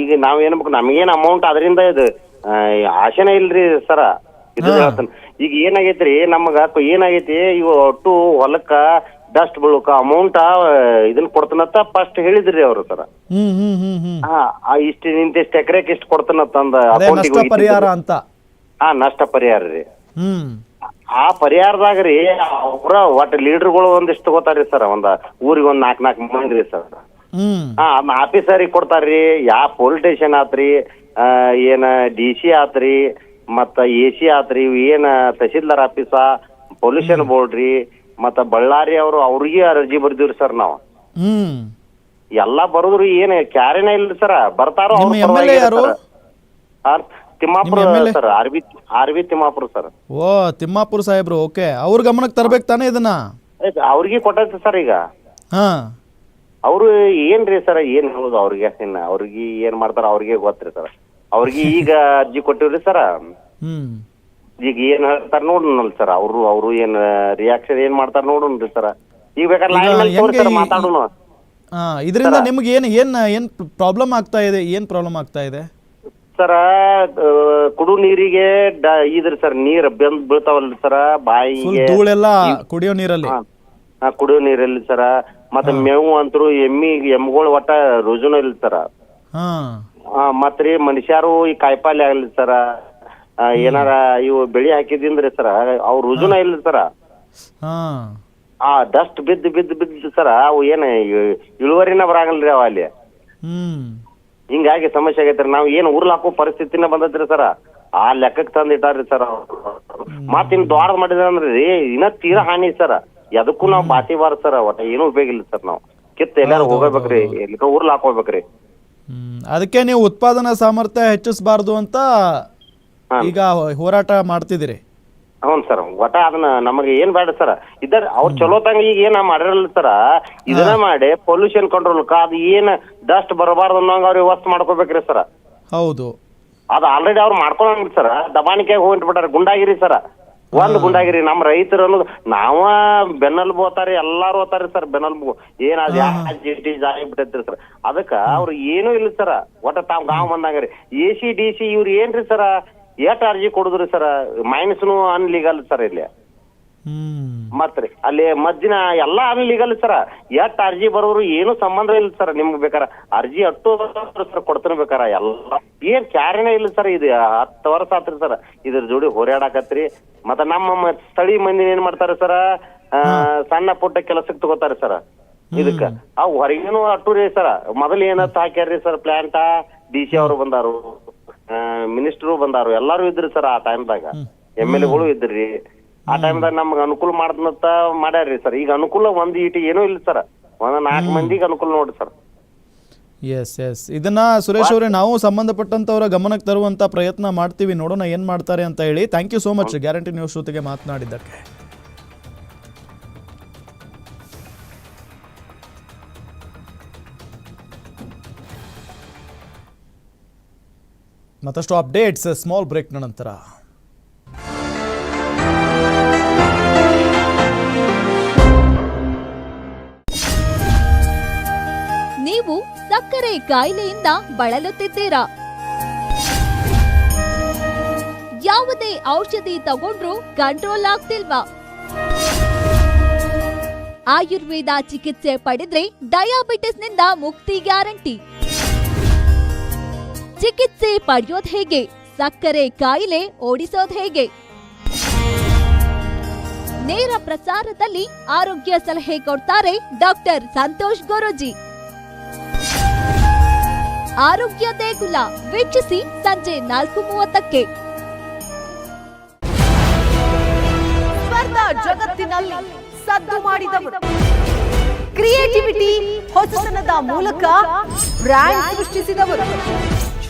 ಈಗ ನಾವ್ ಏನ್ಬೇಕು ನಮ್ಗೇನ್ ಅಮೌಂಟ್ ಅದರಿಂದ ಇದು ಆ, ಆಸೆನೇ ಇಲ್ರಿ ಸರ. ಇದು ಹೇಳ್ತಾನ. ಈಗ ಏನಾಗೈತ್ರಿ ನಮಗ ಏನಾಗೈತಿ ಇವ ಒಟ್ಟು ಹೊಲಕ್ಕ ಡಸ್ಟ್ ಬೀಳಕ ಅಮೌಂಟ್ ಇದನ್ನ ಕೊಡ್ತನತ್ತ ಫಸ್ಟ್ ಹೇಳಿದ್ರಿ ಅವ್ರ ಸರ. ಹಾ ಇಷ್ಟ ನಿಂತಿಷ್ಟ ಎಕರೆಕ್ ಇಷ್ಟ ಕೊಡ್ತಾನಂತ ಅದೇ ಪರಿಹಾರ ಅಂತ. ಹಾ ನಷ್ಟ ಪರಿಹಾರ ರೀ. ಆ ಪರಿಹಾರದಾಗ ರೀ ಅವ್ರ ಒಟ್ಟ ಲೀಡರ್ಗಳು ಒಂದಿಷ್ಟು ತಗೋತಾರ್ರಿ ಸರ್ ಒಂದ ಊರಿಗೆ ಒಂದ್ ನಾಲ್ಕ್ ನಾಲ್ಕು ಮಂದಿ ರೀ ಸರ್. ಹಾ ಆಫೀಸರಿಗೆ ಕೊಡ್ತಾರ್ರಿ. ಯಾ ಪೊಲೀಸ್ ಸ್ಟೇಷನ್ ಆತ್ರಿ ಏನ ಡಿ ಸಿ ಆತ್ರಿ ಮತ್ತ ಎ ಸಿ ಆತ್ರಿ ಇವ್ ಏನ ತಹಸೀಲ್ದಾರ್ ಆಫೀಸ ಪೊಲ್ಯೂಷನ್ ಬೋರ್ಡ್ ರೀ ಮತ್ತ ಬಳ್ಳಾರಿ ಅವರು ಅವ್ರಿಗೆ ಅರ್ಜಿ ಬರ್ದಿವ್ರಿ ಸರ್ ನಾವು. ಹ್ಮ್. ಎಲ್ಲಾ ಬರೋದ್ರಿ ಏನ್ ಕ್ಯಾರೇನ ಇಲ್ರಿ ಸರ್. ಬರ್ತಾರೋ ಅವ್ರ ನಿಮ್ಮ MLA ಪರವಾಗಿ ಯಾರು? ಸರ್. ತಿಮ್ಮಾಪುರ ನಿಮ್ಮ MLA? Sir R B R B Timmapur sir. ಓ ತಿಮ್ಮಾಪುರ ಸಾಹೇಬ್ರು ಓಕೆ. ಅವ್ರ ಗಮನಕ್ಕೆ ತರ್ಬೇಕು ತಾನೇ ಇದನ್ನ? ಅವ್ರಿಗೆ ಕೊಟ್ಟೈತೆ ಸರ್ ಈಗ. ಹಾ. ಅವ್ರು ಏನ್ರಿ ಸರ್? ಏನ್ ಹೇಳೋದು ಅವ್ರಿಗೆ? ಇನ್ನ ಅವ್ರಿಗೆ ಏನ್ ಮಾಡ್ತಾರ ಅವ್ರಿಗೆ ಗೊತ್ತ್ರಿ ಸರ್. ಅವ್ರಿಗೆ ಈಗ ಅರ್ಜಿ ಕೊಟ್ಟಿವ್ರಿ ಸರ್. ಹ್ಮ್. ಈಗ ಏನ್ ಹೇಳ್ತಾರ ನೋಡೋಣಲ್ ಸರ್ ಅವ್ರು ಅವ್ರು ಏನ್ ರಿಯಾಕ್ಷನ್ ಏನ್ ಮಾಡ್ತಾರ ನೋಡೋಣ್ರಿ ಸರ್. ಈಗ ಬೇಕಾದ್ರೆ ಈಗ ಲೈನ್ ಮೇಲೆ ತೋರಿ ಸರ್ ಮಾತಾಡೋಣ ಆ ಇದರಿಂದ ನಿಮ್ಗೆ ಏನ್ ಏನ್ ಏನ್ ಪ್ರಾಬ್ಲಮ್ ಆಗ್ತಾ ಇದೆ? ಏನ್ ಪ್ರಾಬ್ಲಮ್ ಆಗ್ತಾ ಇದೆ? ಸರ ಕುಡು ನೀರಿಗೆ ಡ- ಇದ್ರಿ ಸರ್ ನೀರ್ ಬೆಂದ್ ಬೀಳ್ತಾವಲ್ರಿ ಸರ. ಬಾಯಿ ಬಾಯಿಗೆ ಧೂಳೆಲ್ಲ ಕುಡಿಯೋ ನೀರಲ್ಲಿ. ಹಾ, ಕುಡಿಯೋ ನೀರಲ್ಲಿ ಸರ. ಮತ್ತ ಮೇವು ಅಂತರು ಎಮ್ಮಿ ಎಮ್ಗಳು ಒಟ್ಟ ರುಜುನ ಇಲ್ಲ ಸರ. ಹಾ. ಆ, ರೀ ಮನುಷ್ಯರು ಈ ಕಾಯಿಪಲ್ಲೆ ಆಗ್ಲಿ ಸರ. ಏನಾರ ಇವು ಬೆಳಿ ಹಾಕಿದಿಂದ್ರಿ ಸರ. ಅವ್ರ ರುಜುನ ಇಲ್ಲ ಸರ. ಹಾ. ಆ ಡಸ್ಟ್ ಬಿದ್ದ ಬಿದ್ದ ಬಿದ್ದ ಸರ ಅವು ಏನ ಇಳುವರಿನ ಬರಾಗಲ್ರಿ ಅವ ಅಲ್ಲಿ. ಹ್ಮ್. ಹಿಂಗಾಗಿ ಸಮಸ್ಯೆ ಆಗೈತ್ರಿ ನಾವ್ ಏನ್ ಉರ್ಲಾಕೋ ಹಾಕೋ ಪರಿಸ್ಥಿತಿನ ಬಂದದ್ರಿ ಸರ. ಆ ಲೆಕ್ಕಕ್ಕೆ ತಂದಿಟ್ಟಾರ್ರಿ ಸರ್ ಮತ್ತಿನ್ ದ್ವಾರ ಮಾಡಿದ್ರಿ ಇನ್ನ ತೀರಾ ಹಾನಿ ಸರ. ಎದಕ್ಕೂ ನಾವು ಬಾತಿ ಬಾರ ಸರ ಒಟ್ಟ ಏನು ಉಪಯೋಗ ಇಲ್ಲ ಸರ್ ನಾವು. ಕಿತ್ತ ಎಲ್ಲಾರು ಹೋಗಬೇಕ್ರಿ ಎಲ್ಲಿ ಊರ್ಲ ಹಾಕೋಬೇಕ್ರಿ ಹ್ಮ್ ಅದಕ್ಕೆ ನೀವು ಉತ್ಪಾದನಾ ಸಾಮರ್ಥ್ಯ ಹೆಚ್ಚಿಸಬಾರ್ದು ಅಂತ ಈಗ ಹೋರಾಟ ಮಾಡ್ತಿದ್ದೀರಿ. ಹೌನ್ ಸರ್ ಒಟ್ಟ ಅದನ್ನ ನಮಗೆ ಏನ್ ಬೇಡ ಸರ್. ಇದರ ಅವ್ರ ಚಲೋ ತಂಗ ಈಗ ಏನ ಮಾಡಿರಲ್ಲ ಸರ ಇದನ್ನ ಮಾಡಿ ಪೊಲ್ಯೂಷನ್ ಕಂಟ್ರೋಲ್ ಅದು ಏನ್ ಡಸ್ಟ್ ಬರಬಾರ್ದು ಅನ್ನೋಂಗ ಅವ್ರ ವ್ಯವಸ್ಥೆ ಮಾಡ್ಕೋಬೇಕ್ರಿ ಸರ್. ಹೌದು. ಅದು ಆಲ್ರೆಡಿ ಅವ್ರು ಮಾಡ್ಕೊಂಡ್ರಿ ಸರ್ ದಬಾಣಿಕೆ ಹೋಗಿಟ್ಬಿಟ್ಟಾರ ಗುಂಡಾಗಿರಿ ಸರ್. ಒಂದ್ ಗುಂಡಾಗಿರಿ ನಮ್ ರೈತರು ಅನ್ನೋದು ನಾವ ಬೆನ್ನಲ್ಬು ಹೋತಾರಿ ಎಲ್ಲಾರು ಹೋತಾರಿ ಸರ್ ಬೆನ್ನಲ್ಬು. ಏನ್ ಅದ್ ಯಾ ಜಿಟಿ ಜಾರಿ ಬಿಟ್ಟೈತ್ರಿ ಸರ್. ಅದಕ್ಕ ಅವ್ರು ಏನೂ ಇಲ್ಲ ಸರ್. ಒಟ್ಟ ತಾವ್ ಗಾಂವ್ ಬಂದಾಗ್ರಿ. ಎ ಸಿ ಡಿ ಸಿ ಇವ್ರು ಏನ್ರಿ ಸರ? ಎಷ್ಟ್ ಅರ್ಜಿ ಕೊಡುದ್ರಿ ಸರ್. ಮೈನಸ್ನು ಅನ್ಲೀಗಲ್ ಸರ್ ಇಲ್ಲಿ. ಮತ್ರಿ ಅಲ್ಲಿ ಮದ್ದಿನ ಎಲ್ಲಾ ಅನ್ಲೀಗಲ್ ಸರ ಎಷ್ಟ್ ಅರ್ಜಿ ಬರೋರು ಏನು ಸಂಬಂಧ ಇಲ್ಲ ಸರ್ ನಿಮ್ಗ್ ಬೇಕಾರ. ಅರ್ಜಿ ಅಟ್ಟು ಸರ್ ಕೊಡ್ತಾನೆ ಬೇಕಾರ. ಎಲ್ಲ ಏನ್ ಕ್ಯಾರೇನೇ ಇಲ್ಲ ಸರ್ ಇದು ಹತ್ತು ವರ್ಷ ಆತ್ರಿ ಸರ್. ಇದ್ರ ಜೋಡಿ ಹೋರಾಡಕತ್ರಿ. ಮತ್ತ ನಮ್ಮ ಸ್ಥಳೀಯ ಮಂದಿ ಏನ್ ಮಾಡ್ತಾರೆ ಸರ ಆ, ಸಣ್ಣ ಪುಟ್ಟ ಕೆಲಸಕ್ಕೆ ತಗೋತಾರೆ ಸರ್. ಇದಕ್ಕ. ಆ ಹೊರಗೇನು ಅಟ್ಟು ರೀ ಸರ್. ಮೊದಲ ಏನತ್ತ ಹಾಕ್ಯಾರ್ರಿ ಸರ್ ಪ್ಲಾಂಟ ಡಿ ಸಿ ಅವರು ಬಂದಾರು. ಮಿನಿಸ್ಟರು ಬಂದಾರು. ಎಲ್ಲಾರು ಇದ್ರಿ ಸರ್ ಆ ಟೈಮ್ದಾಗ ಎಂ ಎಲ್ ಎಗಳು ಇದ್ರಿ. ಆ ಟೈಮ್ದಾಗ ನಮ್ಗೆ ಅನುಕೂಲ ಮಾಡ್ದಂತ ಮಾಡ್ಯಾರ್ರಿ ಸರ್ ಈಗ ಅನುಕೂಲ ಒಂದ್ ಈಟಿ ಏನೂ ಇಲ್ಲ ಸರ್ ಒಂದ್ ನಾಲ್ಕು ಮಂದಿಗೆ ಅನುಕೂಲ ನೋಡ್ರಿ ಸರ್ ಎಸ್ ಎಸ್ ಇದನ್ನ ಸುರೇಶ್ ಅವರೇ ನಾವು ಸಂಬಂಧಪಟ್ಟಂತವರ ಗಮನಕ್ಕೆ ತರುವಂತ ಪ್ರಯತ್ನ ಮಾಡ್ತೀವಿ. ನೋಡೋಣ ಏನ್ ಮಾಡ್ತಾರೆ ಅಂತ ಹೇಳಿ. Thank you so much guarantee news ಜೊತೆಗೆ ಮಾತನಾಡಿದ್ದಕ್ಕೆ. ಮತ್ತಷ್ಟು ಅಪ್ಡೇಟ್ಸ್ ಸ್ಮಾಲ್ ಬ್ರೇಕ್ ನಂತರ. ನೀವು ಸಕ್ಕರೆ ಕಾಯಿಲೆಯಿಂದ ಬಳಲುತ್ತಿದ್ದೀರಾ? ಯಾವುದೇ ಔಷಧಿ ತಗೊಂಡ್ರು ಕಂಟ್ರೋಲ್ ಆಗ್ತಿಲ್ವಾ? ಆಯುರ್ವೇದ ಚಿಕಿತ್ಸೆ ಪಡೆದ್ರೆ ಡಯಾಬಿಟಿಸ್ನಿಂದ ಮುಕ್ತಿ ಗ್ಯಾರಂಟಿ. ಚಿಕಿತ್ಸೆ ಪಡೆಯೋದ್ ಹೇಗೆ? ಸಕ್ಕರೆ ಕಾಯಿಲೆ ಓಡಿಸೋದ್ ಹೇಗೆ? ನೇರ ಪ್ರಸಾರದಲ್ಲಿ ಆರೋಗ್ಯ ಸಲಹೆ ಕೊಡ್ತಾರೆ ಡಾಕ್ಟರ್ ಸಂತೋಷ್ ಗೊರೋಜಿ. ಆರೋಗ್ಯ ದೇಗುಲ ವೀಕ್ಷಿಸಿ ಸಂಜೆ ನಾಲ್ಕು ಮೂವತ್ತಕ್ಕೆ. ಸ್ಪರ್ಧಾ ಜಗತ್ತಿನಲ್ಲಿ ಸದ್ದು ಮಾಡಿದವರು. ಕ್ರಿಯೇಟಿವಿಟಿ ಹೊಸತನದ ಮೂಲಕ ಬ್ರ್ಯಾಂಡ್ ಸೃಷ್ಟಿಸಿದವರು.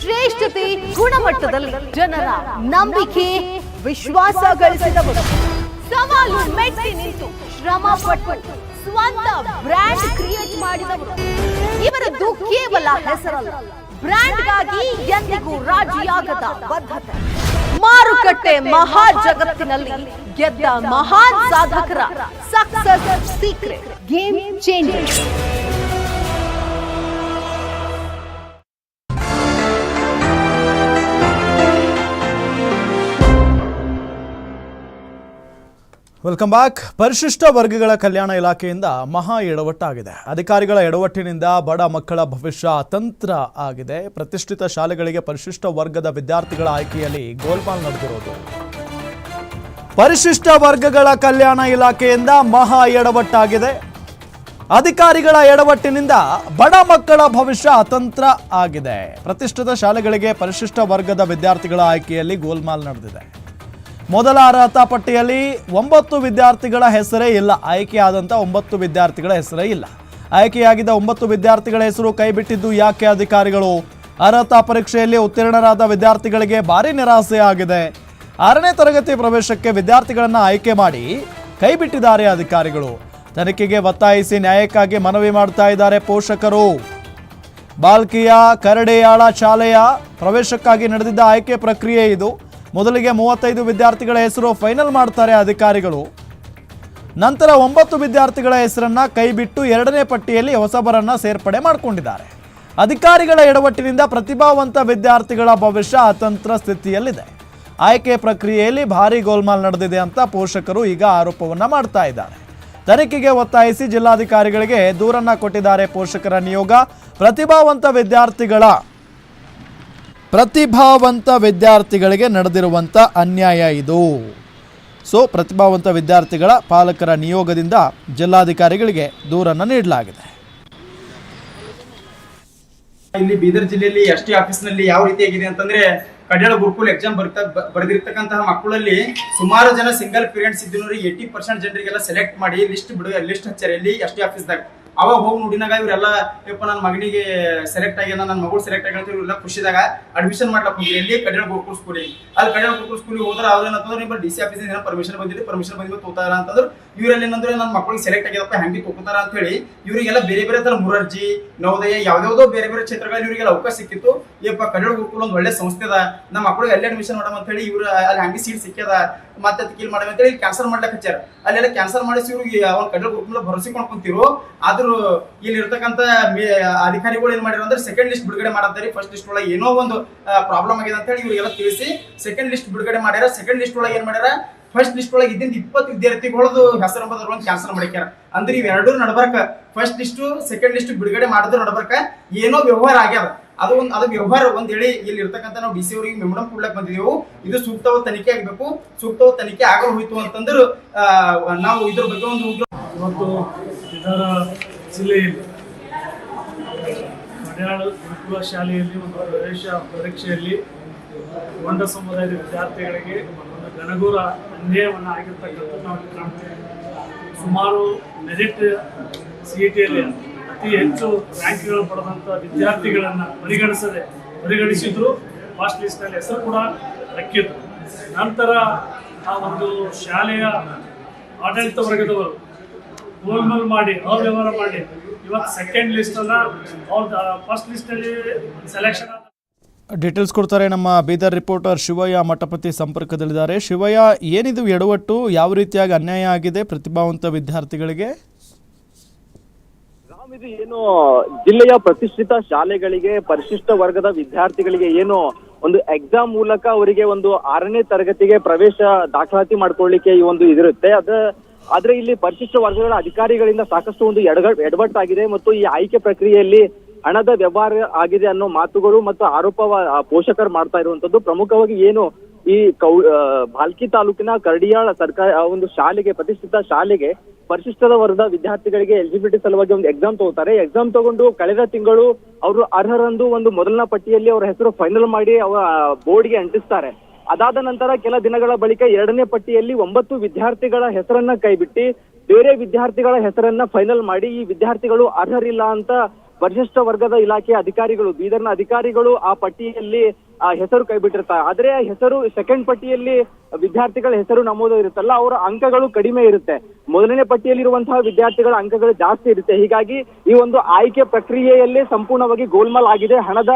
ಶ್ರೇಷ್ಠತೆ ಗುಣಮಟ್ಟದಲ್ಲಿ ಜನರ ನಂಬಿಕೆ ವಿಶ್ವಾಸ ಗಳಿಸಿದವರು. ಸವಾಲು ಮೆಟ್ಟಿ ನಿಂತು ಶ್ರಮ ಪಟ್ಟು ಸ್ವಂತ ಬ್ರ್ಯಾಂಡ್ ಕ್ರಿಯೇಟ್ ಮಾಡಿದವರು. ಇವರದ್ದು ಕೇವಲ ಹೆಸರಲ್ಲ. ಬ್ರ್ಯಾಂಡ್ಗಾಗಿ ಎಂದಿಗೂ ರಾಜಿಯಾಗದ ಬದ್ಧತೆ. ಮಾರುಕಟ್ಟೆ ಮಹಾ ಜಗತ್ತಿನಲ್ಲಿ ಗೆದ್ದ ಮಹಾನ್ ಸಾಧಕರ success secret game changer welcome back ಪರಿಶಿಷ್ಟ ವರ್ಗಗಳ ಕಲ್ಯಾಣ ಇಲಾಖೆಯಿಂದ ಮಹಾ ಎಡವಟ್ಟಾಗಿದೆ. ಅಧಿಕಾರಿಗಳ ಎಡವಟ್ಟಿನಿಂದ ಬಡ ಮಕ್ಕಳ ಭವಿಷ್ಯ ಅತಂತ್ರ ಆಗಿದೆ. ಪ್ರತಿಷ್ಠಿತ ಶಾಲೆಗಳಿಗೆ ಪರಿಶಿಷ್ಟ ವರ್ಗದ ವಿದ್ಯಾರ್ಥಿಗಳ ಆಯ್ಕೆಯಲ್ಲಿ ಗೋಲ್ಮಾಲ್ ನಡೆದಿರೋದು. ಪರಿಶಿಷ್ಟ ವರ್ಗಗಳ ಕಲ್ಯಾಣ ಇಲಾಖೆಯಿಂದ ಮಹಾ ಎಡವಟ್ಟಾಗಿದೆ. ಅಧಿಕಾರಿಗಳ ಎಡವಟ್ಟಿನಿಂದ ಬಡ ಮಕ್ಕಳ ಭವಿಷ್ಯ ಅತಂತ್ರ ಆಗಿದೆ. ಪ್ರತಿಷ್ಠಿತ ಶಾಲೆಗಳಿಗೆ ಪರಿಶಿಷ್ಟ ವರ್ಗದ ವಿದ್ಯಾರ್ಥಿಗಳ ಆಯ್ಕೆಯಲ್ಲಿ ಗೋಲ್ಮಾಲ್ ನಡೆದಿದೆ. ಮೊದಲ ಅರ್ಹತಾ ಪಟ್ಟಿಯಲ್ಲಿ ಒಂಬತ್ತು ವಿದ್ಯಾರ್ಥಿಗಳ ಹೆಸರೇ ಇಲ್ಲ. ಆಯ್ಕೆಯಾದಂಥ ಒಂಬತ್ತು ವಿದ್ಯಾರ್ಥಿಗಳ ಹೆಸರೇ ಇಲ್ಲ. ಆಯ್ಕೆಯಾಗಿದ್ದ ಒಂಬತ್ತು ವಿದ್ಯಾರ್ಥಿಗಳ ಹೆಸರು ಕೈಬಿಟ್ಟಿದ್ದು ಯಾಕೆ ಅಧಿಕಾರಿಗಳು? ಅರ್ಹತಾ ಪರೀಕ್ಷೆಯಲ್ಲಿ ಉತ್ತೀರ್ಣರಾದ ವಿದ್ಯಾರ್ಥಿಗಳಿಗೆ ಭಾರಿ ನಿರಾಸೆ ಆಗಿದೆ. ಆರನೇ ತರಗತಿ ಪ್ರವೇಶಕ್ಕೆ ವಿದ್ಯಾರ್ಥಿಗಳನ್ನು ಆಯ್ಕೆ ಮಾಡಿ ಕೈಬಿಟ್ಟಿದ್ದಾರೆ ಅಧಿಕಾರಿಗಳು. ತನಿಖೆಗೆ ಒತ್ತಾಯಿಸಿ ನ್ಯಾಯಕ್ಕಾಗಿ ಮನವಿ ಮಾಡ್ತಾ ಇದ್ದಾರೆ ಪೋಷಕರು. ಬಾಲ್ಕಿಯ ಕರಡೆಯಾಳ ಶಾಲೆಯ ಪ್ರವೇಶಕ್ಕಾಗಿ ನಡೆದಿದ್ದ ಆಯ್ಕೆ ಪ್ರಕ್ರಿಯೆ ಇದು. ಮೊದಲಿಗೆ ಮೂವತ್ತೈದು ವಿದ್ಯಾರ್ಥಿಗಳ ಹೆಸರು ಫೈನಲ್ ಮಾಡ್ತಾರೆ ಅಧಿಕಾರಿಗಳು. ನಂತರ ಒಂಬತ್ತು ವಿದ್ಯಾರ್ಥಿಗಳ ಹೆಸರನ್ನ ಕೈಬಿಟ್ಟು ಎರಡನೇ ಪಟ್ಟಿಯಲ್ಲಿ ಹೊಸಬರನ್ನ ಸೇರ್ಪಡೆ ಮಾಡಿಕೊಂಡಿದ್ದಾರೆ. ಅಧಿಕಾರಿಗಳ ಎಡವಟ್ಟಿನಿಂದ ಪ್ರತಿಭಾವಂತ ವಿದ್ಯಾರ್ಥಿಗಳ ಭವಿಷ್ಯ ಅತಂತ್ರ ಸ್ಥಿತಿಯಲ್ಲಿದೆ. ಆಯ್ಕೆ ಪ್ರಕ್ರಿಯೆಯಲ್ಲಿ ಭಾರಿ ಗೋಲ್ಮಾಲ್ ನಡೆದಿದೆ ಅಂತ ಪೋಷಕರು ಈಗ ಆರೋಪವನ್ನು ಮಾಡ್ತಾ ಇದ್ದಾರೆ. ತನಿಖೆಗೆ ಒತ್ತಾಯಿಸಿ ಜಿಲ್ಲಾಧಿಕಾರಿಗಳಿಗೆ ದೂರನ್ನ ಕೊಟ್ಟಿದ್ದಾರೆ ಪೋಷಕರ ನಿಯೋಗ. ಪ್ರತಿಭಾವಂತ ವಿದ್ಯಾರ್ಥಿಗಳ ಪ್ರತಿಭಾವಂತ ವಿದ್ಯಾರ್ಥಿಗಳಿಗೆ ನಡೆದಿರುವಂಥ ಅನ್ಯಾಯ ಇದು. ಸೊ ಪ್ರತಿಭಾವಂತ ವಿದ್ಯಾರ್ಥಿಗಳ ಪಾಲಕರ ನಿಯೋಗದಿಂದ ಜಿಲ್ಲಾಧಿಕಾರಿಗಳಿಗೆ ದೂರನ್ನು ನೀಡಲಾಗಿದೆ. ಇಲ್ಲಿ ಬೀದರ್ ಜಿಲ್ಲೆಯಲ್ಲಿ ಎಸ್ ಟಿ ಆಫೀಸ್ನಲ್ಲಿ ಯಾವ ರೀತಿಯಾಗಿದೆ ಅಂತಂದ್ರೆ, ಕಡ್ಯಾಳ ಗುರುಕುಲ್ ಎಕ್ಸಾಮ್ ಬರ್ತಾ ಬರೆದಿರ್ತಕ್ಕಂತಹ ಮಕ್ಕಳಲ್ಲಿ ಸುಮಾರು ಜನ ಸಿಂಗಲ್ ಪೇರೆಂಟ್ಸ್ ಇದ್ದು ಏಯ್ಟಿ ಪರ್ಸೆಂಟ್ ಜನರಿಗೆಲ್ಲ ಸೆಲೆಕ್ಟ್ ಮಾಡಿ ಲಿಸ್ಟ್ ಬಿಡುಗ ಲಿಸ್ಟ್ ಹಚ್ಚರಿ. ಎಸ್ ಟಿ ಆಫೀಸ್ದಾಗ ಅವಾಗ ಹೋಗಿ ನೋಡಿನಾಗ ಇವರೆಲ್ಲ, ಯಪ್ಪ ನನ್ನ ಮಗನಿಗೆ ಸೆಲೆಕ್ಟ್ ಆಗ್ಯದ ನನ್ನ ಮಗಳು ಸೆಲೆಕ್ಟ್ ಆಗ್ಯಾನ ಇವರೆಲ್ಲ ಖುಷಿದಾಗ ಅಡ್ಮಿಷನ್ ಮಾಡ್ಲಕ್ಕ ಹೋಗಿ ಎಲ್ಲಿ ಕಡ್ಯಾಳ ಗೋಕುಲ್ ಸ್ಕೂಲಿಗೆ ಅಲ್ಲಿ ಕಡ್ಯಾಳ ಗೋಕುಲ್ ಸ್ಕೂಲಿಗೆ ಹೋದ್ರೆ ಅವ್ರು ಏನಂತಂದ್ರೆ, ನಿಮ್ಮ ಡಿ ಸಿ ಆಫೀಸ್ ಏನೋ ಪರ್ಮಿಷನ್ ಬಂದಿದೆ ಪರ್ಮಿಷನ್ ಬಂದಿದ್ದು ತೋತಾರ ಅಂತಂದ್ರೆ. ಇವರಲ್ಲಿ ಏನಂದ್ರೆ ನನ್ನ ಮಕ್ಕಳಿಗೆ ಸೆಲೆಕ್ಟ್ ಆಗ್ಯದಪ್ಪ ಹೆಂಗೆ ತಗೋತಾರ ಅಂತ ಹೇಳಿ ಇವರಿಗೆಲ್ಲ ಬೇರೆ ಬೇರೆ ಥರ ಮುರರ್ಜಿ, ನವೋದಯ ಯಾವ್ದಾವ್ದೋ ಬೇರೆ ಬೇರೆ ಕ್ಷೇತ್ರಗಳಲ್ಲಿ ಇವರಿಗೆಲ್ಲ ಅವಕಾಶ ಸಿಕ್ಕಿತ್ತು. ಯಪ್ಪ, ಕನ್ನಡ ಗೋಕುಲ್ ಒಂದು ಒಳ್ಳೆ ಸಂಸ್ಥೆ ಅದ. ನಮ್ಮ ಮಕ್ಕಳಿಗೆ ಅಲ್ಲಿ ಅಡ್ಮಿಷನ್ ಮಾಡಮ್ ಅಂತ ಹೇಳಿ ಇವರು ಅಲ್ಲಿ ಹಂಗೆ ಸೀಟ್ ಸಿಕ್ಕ್ಯದ? ಮತ್ತೆ ಅದಕ್ಕೆ ಮಾಡ್ ಅಂತೇಳಿ ಕ್ಯಾನ್ಸಲ್ ಮಾಡ್ಲಕ್ ಹಚ್ಚಾರ ಅಲ್ಲೆಲ್ಲ ಕ್ಯಾನ್ಸಲ್ ಮಾಡಿಸಿ ಇವ್ರಿಗೆ ಅವ್ನ ಕನ್ನಡ ಮೇಲೆ ಭರೋಸಿಕೊಂಡು ಕುಂತಿರು ಆದ್ರೂ ಇಲ್ಲಿ ಇರ್ತಕ್ಕಂಥ ಅಧಿಕಾರಿಗಳು ಏನ್ ಮಾಡಿರೋ ಅಂದ್ರೆ ಸೆಕೆಂಡ್ ಲಿಸ್ಟ್ ಬಿಡುಗಡೆ ಮಾಡತ್ತಾರೆ ಫಸ್ಟ್ ಲಿಸ್ಟ್ ಒಳಗೆ ಏನೋ ಒಂದು ಪ್ರಾಬ್ಲಮ್ ಆಗಿದೆ ಅಂತ ಹೇಳಿ ಇವರಿಗೆಲ್ಲ ತಿಳಿಸಿ ಸೆಕೆಂಡ್ ಲಿಸ್ಟ್ ಬಿಡುಗಡೆ ಮಾಡ್ಯಾರ. ಸೆಕೆಂಡ್ ಲಿಸ್ಟ್ ಒಳಗೆ ಏನ್ ಮಾಡ್ಯಾರ? ಫಸ್ಟ್ ಲಿಸ್ಟ್ ಒಳಗೆ ಇದ್ದಿಂದ ಇಪ್ಪತ್ತು ವಿದ್ಯಾರ್ಥಿಗಳದು ಹೆಸರು ಒಂದು ಕ್ಯಾನ್ಸಲ್ ಮಾಡಿಕ್ಯಾರ ಅಂದ್ರೆ ಇವೆರಡೂ ನಡ್ಬರ್ಕ. ಫಸ್ಟ್ ಲಿಸ್ಟ್ ಸೆಕೆಂಡ್ ಲಿಸ್ಟ್ ಬಿಡುಗಡೆ ಮಾಡಿದ್ರು ನಡ್ಬರ್ಕ. ಏನೋ ವ್ಯವಹಾರ ಆಗ್ಯಾದ. ಅದು ಒಂದು ಅದು ವ್ಯವಹಾರ ಒಂದ್ ಹೇಳಿ ಇಲ್ಲಿ ಇರ್ತಕ್ಕಂಥ ನಾವು ಡಿ ಸಿ ಅವರಿಗೆ ಮೆಮೊರಂ ಕೊಡ್ಲಕ್ ಬಂದಿದ್ದೆವು ಇದು ಸೂಕ್ತವಾದ ತನಿಖೆ ಆಗಬೇಕು. ಸೂಕ್ತವಾದ ತನಿಖೆ ಆಗಲು ಹೋಯ್ತು ಅಂತಂದ್ರೆ ನಾವು ಇದ್ರ ಬಗ್ಗೆ ಒಂದು ಇವತ್ತು ಇದರ ಜಿಲ್ಲೆಯಲ್ಲಿ ಮಲಯಾಳ ಗುರುಕುಲ ಶಾಲೆಯಲ್ಲಿ ಒಂದು ಪ್ರವೇಶ ಪರೀಕ್ಷೆಯಲ್ಲಿ ಗೊಂಡ ಸಮುದಾಯದ ವಿದ್ಯಾರ್ಥಿಗಳಿಗೆ ಒಂದು ಘನಘೋರ ಅನ್ಯಾಯವನ್ನು ಆಗಿರ್ತಕ್ಕಂಥದ್ದು ನಾವು ಕಾಣ್ತೇವೆ. ಸುಮಾರು ಮೆರಿಟ್ ಸಿ ಇ ಟಿಯಲ್ಲಿ ಅತಿ ಹೆಚ್ಚು ರ್ಯಾಂಕ್ಗಳು ಪಡೆದಂಥ ವಿದ್ಯಾರ್ಥಿಗಳನ್ನು ಪರಿಗಣಿಸದೆ ಪರಿಗಣಿಸಿದ್ರು. ಫಾಸ್ಟ್ನಲ್ಲಿ ಹೆಸರು ಕೂಡ ದಕ್ಕಿದ್ರು ನಂತರ ಆ ಒಂದು ಶಾಲೆಯ ಆಡಳಿತ ವರ್ಗದವರು ಗೋಲ್ಮಲ್ ಮಾಡಿ, ಅವ್ಯವಹಾರ ಮಾಡಿ, ಇವತ್ತು ಸೆಕೆಂಡ್ ಲಿಸ್ಟನ್ನು ಅವ್ರ ಫಸ್ಟ್ ಲಿಸ್ಟಲ್ಲಿ ಸೆಲೆಕ್ಷನ್ ಆದ ಡೀಟೇಲ್ಸ್ ಕೊಡ್ತಾರೆ ನಮ್ಮ ಬೀದರ್ ರಿಪೋರ್ಟರ್ ಶಿವಯ್ಯ ಮಠಪತಿ ಸಂಪರ್ಕದಲ್ಲಿದ್ದಾರೆ. ಶಿವಯ್ಯ, ಏನಿದು ಎಡವಟ್ಟು? ಯಾವ ರೀತಿಯಾಗಿ ಅನ್ಯಾಯ ಆಗಿದೆ ಪ್ರತಿಭಾವಂತ ವಿದ್ಯಾರ್ಥಿಗಳಿಗೆ? ಇದು ಏನು ಜಿಲ್ಲೆಯ ಪ್ರತಿಷ್ಠಿತ ಶಾಲೆಗಳಿಗೆ, ಪರಿಶಿಷ್ಟ ವರ್ಗದ ವಿದ್ಯಾರ್ಥಿಗಳಿಗೆ ಏನು ಒಂದು ಎಕ್ಸಾಮ್ ಮೂಲಕ ಅವರಿಗೆ ಒಂದು ಆರನೇ ತರಗತಿಗೆ ಪ್ರವೇಶ ದಾಖಲಾತಿ ಮಾಡ್ಕೊಳ್ಳಿಕ್ಕೆ ಈ ಒಂದು ಇದಿರುತ್ತೆ. ಅದ, ಆದ್ರೆ ಇಲ್ಲಿ ಪರಿಶಿಷ್ಟ ವರ್ಗಗಳ ಅಧಿಕಾರಿಗಳಿಂದ ಸಾಕಷ್ಟು ಒಂದು ಎಡಗ, ಎಡವಟ್ಟಾಗಿದೆ ಮತ್ತು ಈ ಆಯ್ಕೆ ಪ್ರಕ್ರಿಯೆಯಲ್ಲಿ ಹಣದ ವ್ಯವಹಾರ ಆಗಿದೆ ಅನ್ನೋ ಮಾತುಗಳು ಮತ್ತು ಆರೋಪ ಪೋಷಕರು ಮಾಡ್ತಾ ಇರುವಂತದ್ದು. ಪ್ರಮುಖವಾಗಿ ಏನು ಈ ಕೌ ಭಾಲ್ಕಿ ತಾಲೂಕಿನ ಕರಡಿಯಾಳ ಸರ್ಕಾರ, ಆ, ಒಂದು ಶಾಲೆಗೆ, ಪ್ರತಿಷ್ಠಿತ ಶಾಲೆಗೆ ಪರಿಶಿಷ್ಟದ ವರ್ಗದ ವಿದ್ಯಾರ್ಥಿಗಳಿಗೆ ಎಲಿಜಿಬಿಲಿಟಿ ಸಲುವಾಗಿ ಒಂದು ಎಕ್ಸಾಮ್ ತಗೋತಾರೆ. ಎಕ್ಸಾಮ್ ತಗೊಂಡು ಕಳೆದ ತಿಂಗಳು ಅವರು ಅರ್ಹರಂದು ಒಂದು ಮೊದಲನ ಪಟ್ಟಿಯಲ್ಲಿ ಅವರ ಹೆಸರು ಫೈನಲ್ ಮಾಡಿ ಅವರ ಬೋರ್ಡ್ಗೆ ಅಂಟಿಸ್ತಾರೆ. ಅದಾದ ನಂತರ ಕೆಲ ದಿನಗಳ ಬಳಿಕ ಎರಡನೇ ಪಟ್ಟಿಯಲ್ಲಿ ಒಂಬತ್ತು ವಿದ್ಯಾರ್ಥಿಗಳ ಹೆಸರನ್ನ ಕೈಬಿಟ್ಟು ಬೇರೆ ವಿದ್ಯಾರ್ಥಿಗಳ ಹೆಸರನ್ನ ಫೈನಲ್ ಮಾಡಿ ಈ ವಿದ್ಯಾರ್ಥಿಗಳು ಅರ್ಹರಿಲ್ಲ ಅಂತ ಪರಿಶಿಷ್ಟ ವರ್ಗದ ಇಲಾಖೆ ಅಧಿಕಾರಿಗಳು, ಬೀದರ್ನ ಅಧಿಕಾರಿಗಳು ಆ ಪಟ್ಟಿಯಲ್ಲಿ, ಆ ಹೆಸರು ಕೈಬಿಟ್ಟಿರ್ತಾರೆ. ಆದ್ರೆ ಹೆಸರು ಸೆಕೆಂಡ್ ಪಟ್ಟಿಯಲ್ಲಿ ವಿದ್ಯಾರ್ಥಿಗಳ ಹೆಸರು ನಮೂದು ಇರುತ್ತಲ್ಲ, ಅವರ ಅಂಕಗಳು ಕಡಿಮೆ ಇರುತ್ತೆ. ಮೊದಲನೇ ಪಟ್ಟಿಯಲ್ಲಿರುವಂತಹ ವಿದ್ಯಾರ್ಥಿಗಳ ಅಂಕಗಳು ಜಾಸ್ತಿ ಇರುತ್ತೆ. ಹೀಗಾಗಿ ಈ ಒಂದು ಆಯ್ಕೆ ಪ್ರಕ್ರಿಯೆಯಲ್ಲಿ ಸಂಪೂರ್ಣವಾಗಿ ಗೋಲ್ಮಾಲ್ ಆಗಿದೆ. ಹಣದ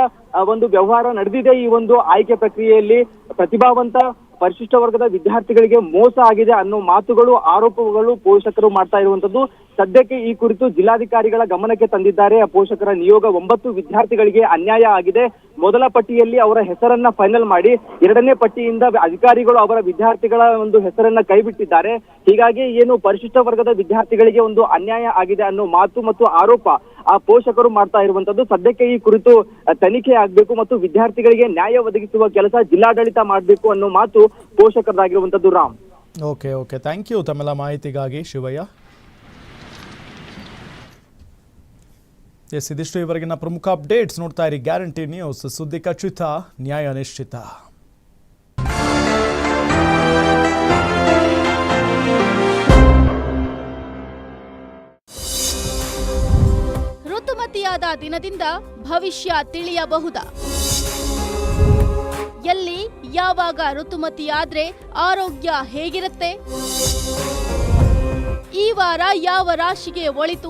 ಒಂದು ವ್ಯವಹಾರ ನಡೆದಿದೆ. ಈ ಒಂದು ಆಯ್ಕೆ ಪ್ರಕ್ರಿಯೆಯಲ್ಲಿ ಪ್ರತಿಭಾವಂತ ಪರಿಶಿಷ್ಟ ವರ್ಗದ ವಿದ್ಯಾರ್ಥಿಗಳಿಗೆ ಮೋಸ ಆಗಿದೆ ಅನ್ನೋ ಮಾತುಗಳು, ಆರೋಪಗಳು ಪೋಷಕರು ಮಾಡ್ತಾ ಇರುವಂತದ್ದು. ಸದ್ಯಕ್ಕೆ ಈ ಕುರಿತು ಜಿಲ್ಲಾಧಿಕಾರಿಗಳ ಗಮನಕ್ಕೆ ತಂದಿದ್ದಾರೆ. ಪೋಷಕರ ನಿಯೋಗ ಒಂಬತ್ತು ವಿದ್ಯಾರ್ಥಿಗಳಿಗೆ ಅನ್ಯಾಯ ಆಗಿದೆ. ಮೊದಲ ಪಟ್ಟಿಯಲ್ಲಿ ಅವರ ಹೆಸರನ್ನ ಫೈನಲ್ ಮಾಡಿ ಎರಡನೇ ಪಟ್ಟಿಯಿಂದ ಅಧಿಕಾರಿಗಳು ಅವರ ವಿದ್ಯಾರ್ಥಿಗಳ ಒಂದು ಹೆಸರನ್ನ ಕೈಬಿಟ್ಟಿದ್ದಾರೆ. ಹೀಗಾಗಿ ಏನು ಪರಿಶಿಷ್ಟ ವರ್ಗದ ವಿದ್ಯಾರ್ಥಿಗಳಿಗೆ ಒಂದು ಅನ್ಯಾಯ ಆಗಿದೆ ಅನ್ನೋ ಮಾತು ಮತ್ತು ಆರೋಪ ಆ ಪೋಷಕರು ಮಾಡ್ತಾ ಇರುವಂತದ್ದು. ಸದ್ಯಕ್ಕೆ ಈ ಕುರಿತು ತನಿಖೆ ಆಗ್ಬೇಕು ಮತ್ತು ವಿದ್ಯಾರ್ಥಿಗಳಿಗೆ ನ್ಯಾಯ ಒದಗಿಸುವ ಕೆಲಸ ಜಿಲ್ಲಾಡಳಿತ ಮಾಡಬೇಕು ಅನ್ನೋ ಮಾತು ಪೋಷಕರದಾಗಿರುವಂತದ್ದು Ram. Okay okay thank you ತಮ್ಮೆಲ್ಲ ಮಾಹಿತಿಗಾಗಿ ಶಿವಯ್ಯ. ಎಸ್ ಇದಿಷ್ಟು ಇವರೆಗಿನ ಪ್ರಮುಖ ಅಪ್ಡೇಟ್ಸ್ ನೋಡ್ತಾ ಇರಿ. Guarantee news. ಸುದ್ದಿ ಖಚಿತ, ನ್ಯಾಯ ನಿಶ್ಚಿತ. ಋತುಮತಿಯಾದ ದಿನದಿಂದ ಭವಿಷ್ಯ ತಿಳಿಯಬಹುದ? ಎಲ್ಲಿ, ಯಾವಾಗ ಋತುಮತಿಯಾದ್ರೆ ಆರೋಗ್ಯ ಹೇಗಿರುತ್ತೆ? ಈ ವಾರ ಯಾವ ರಾಶಿಗೆ ಒಳಿತು?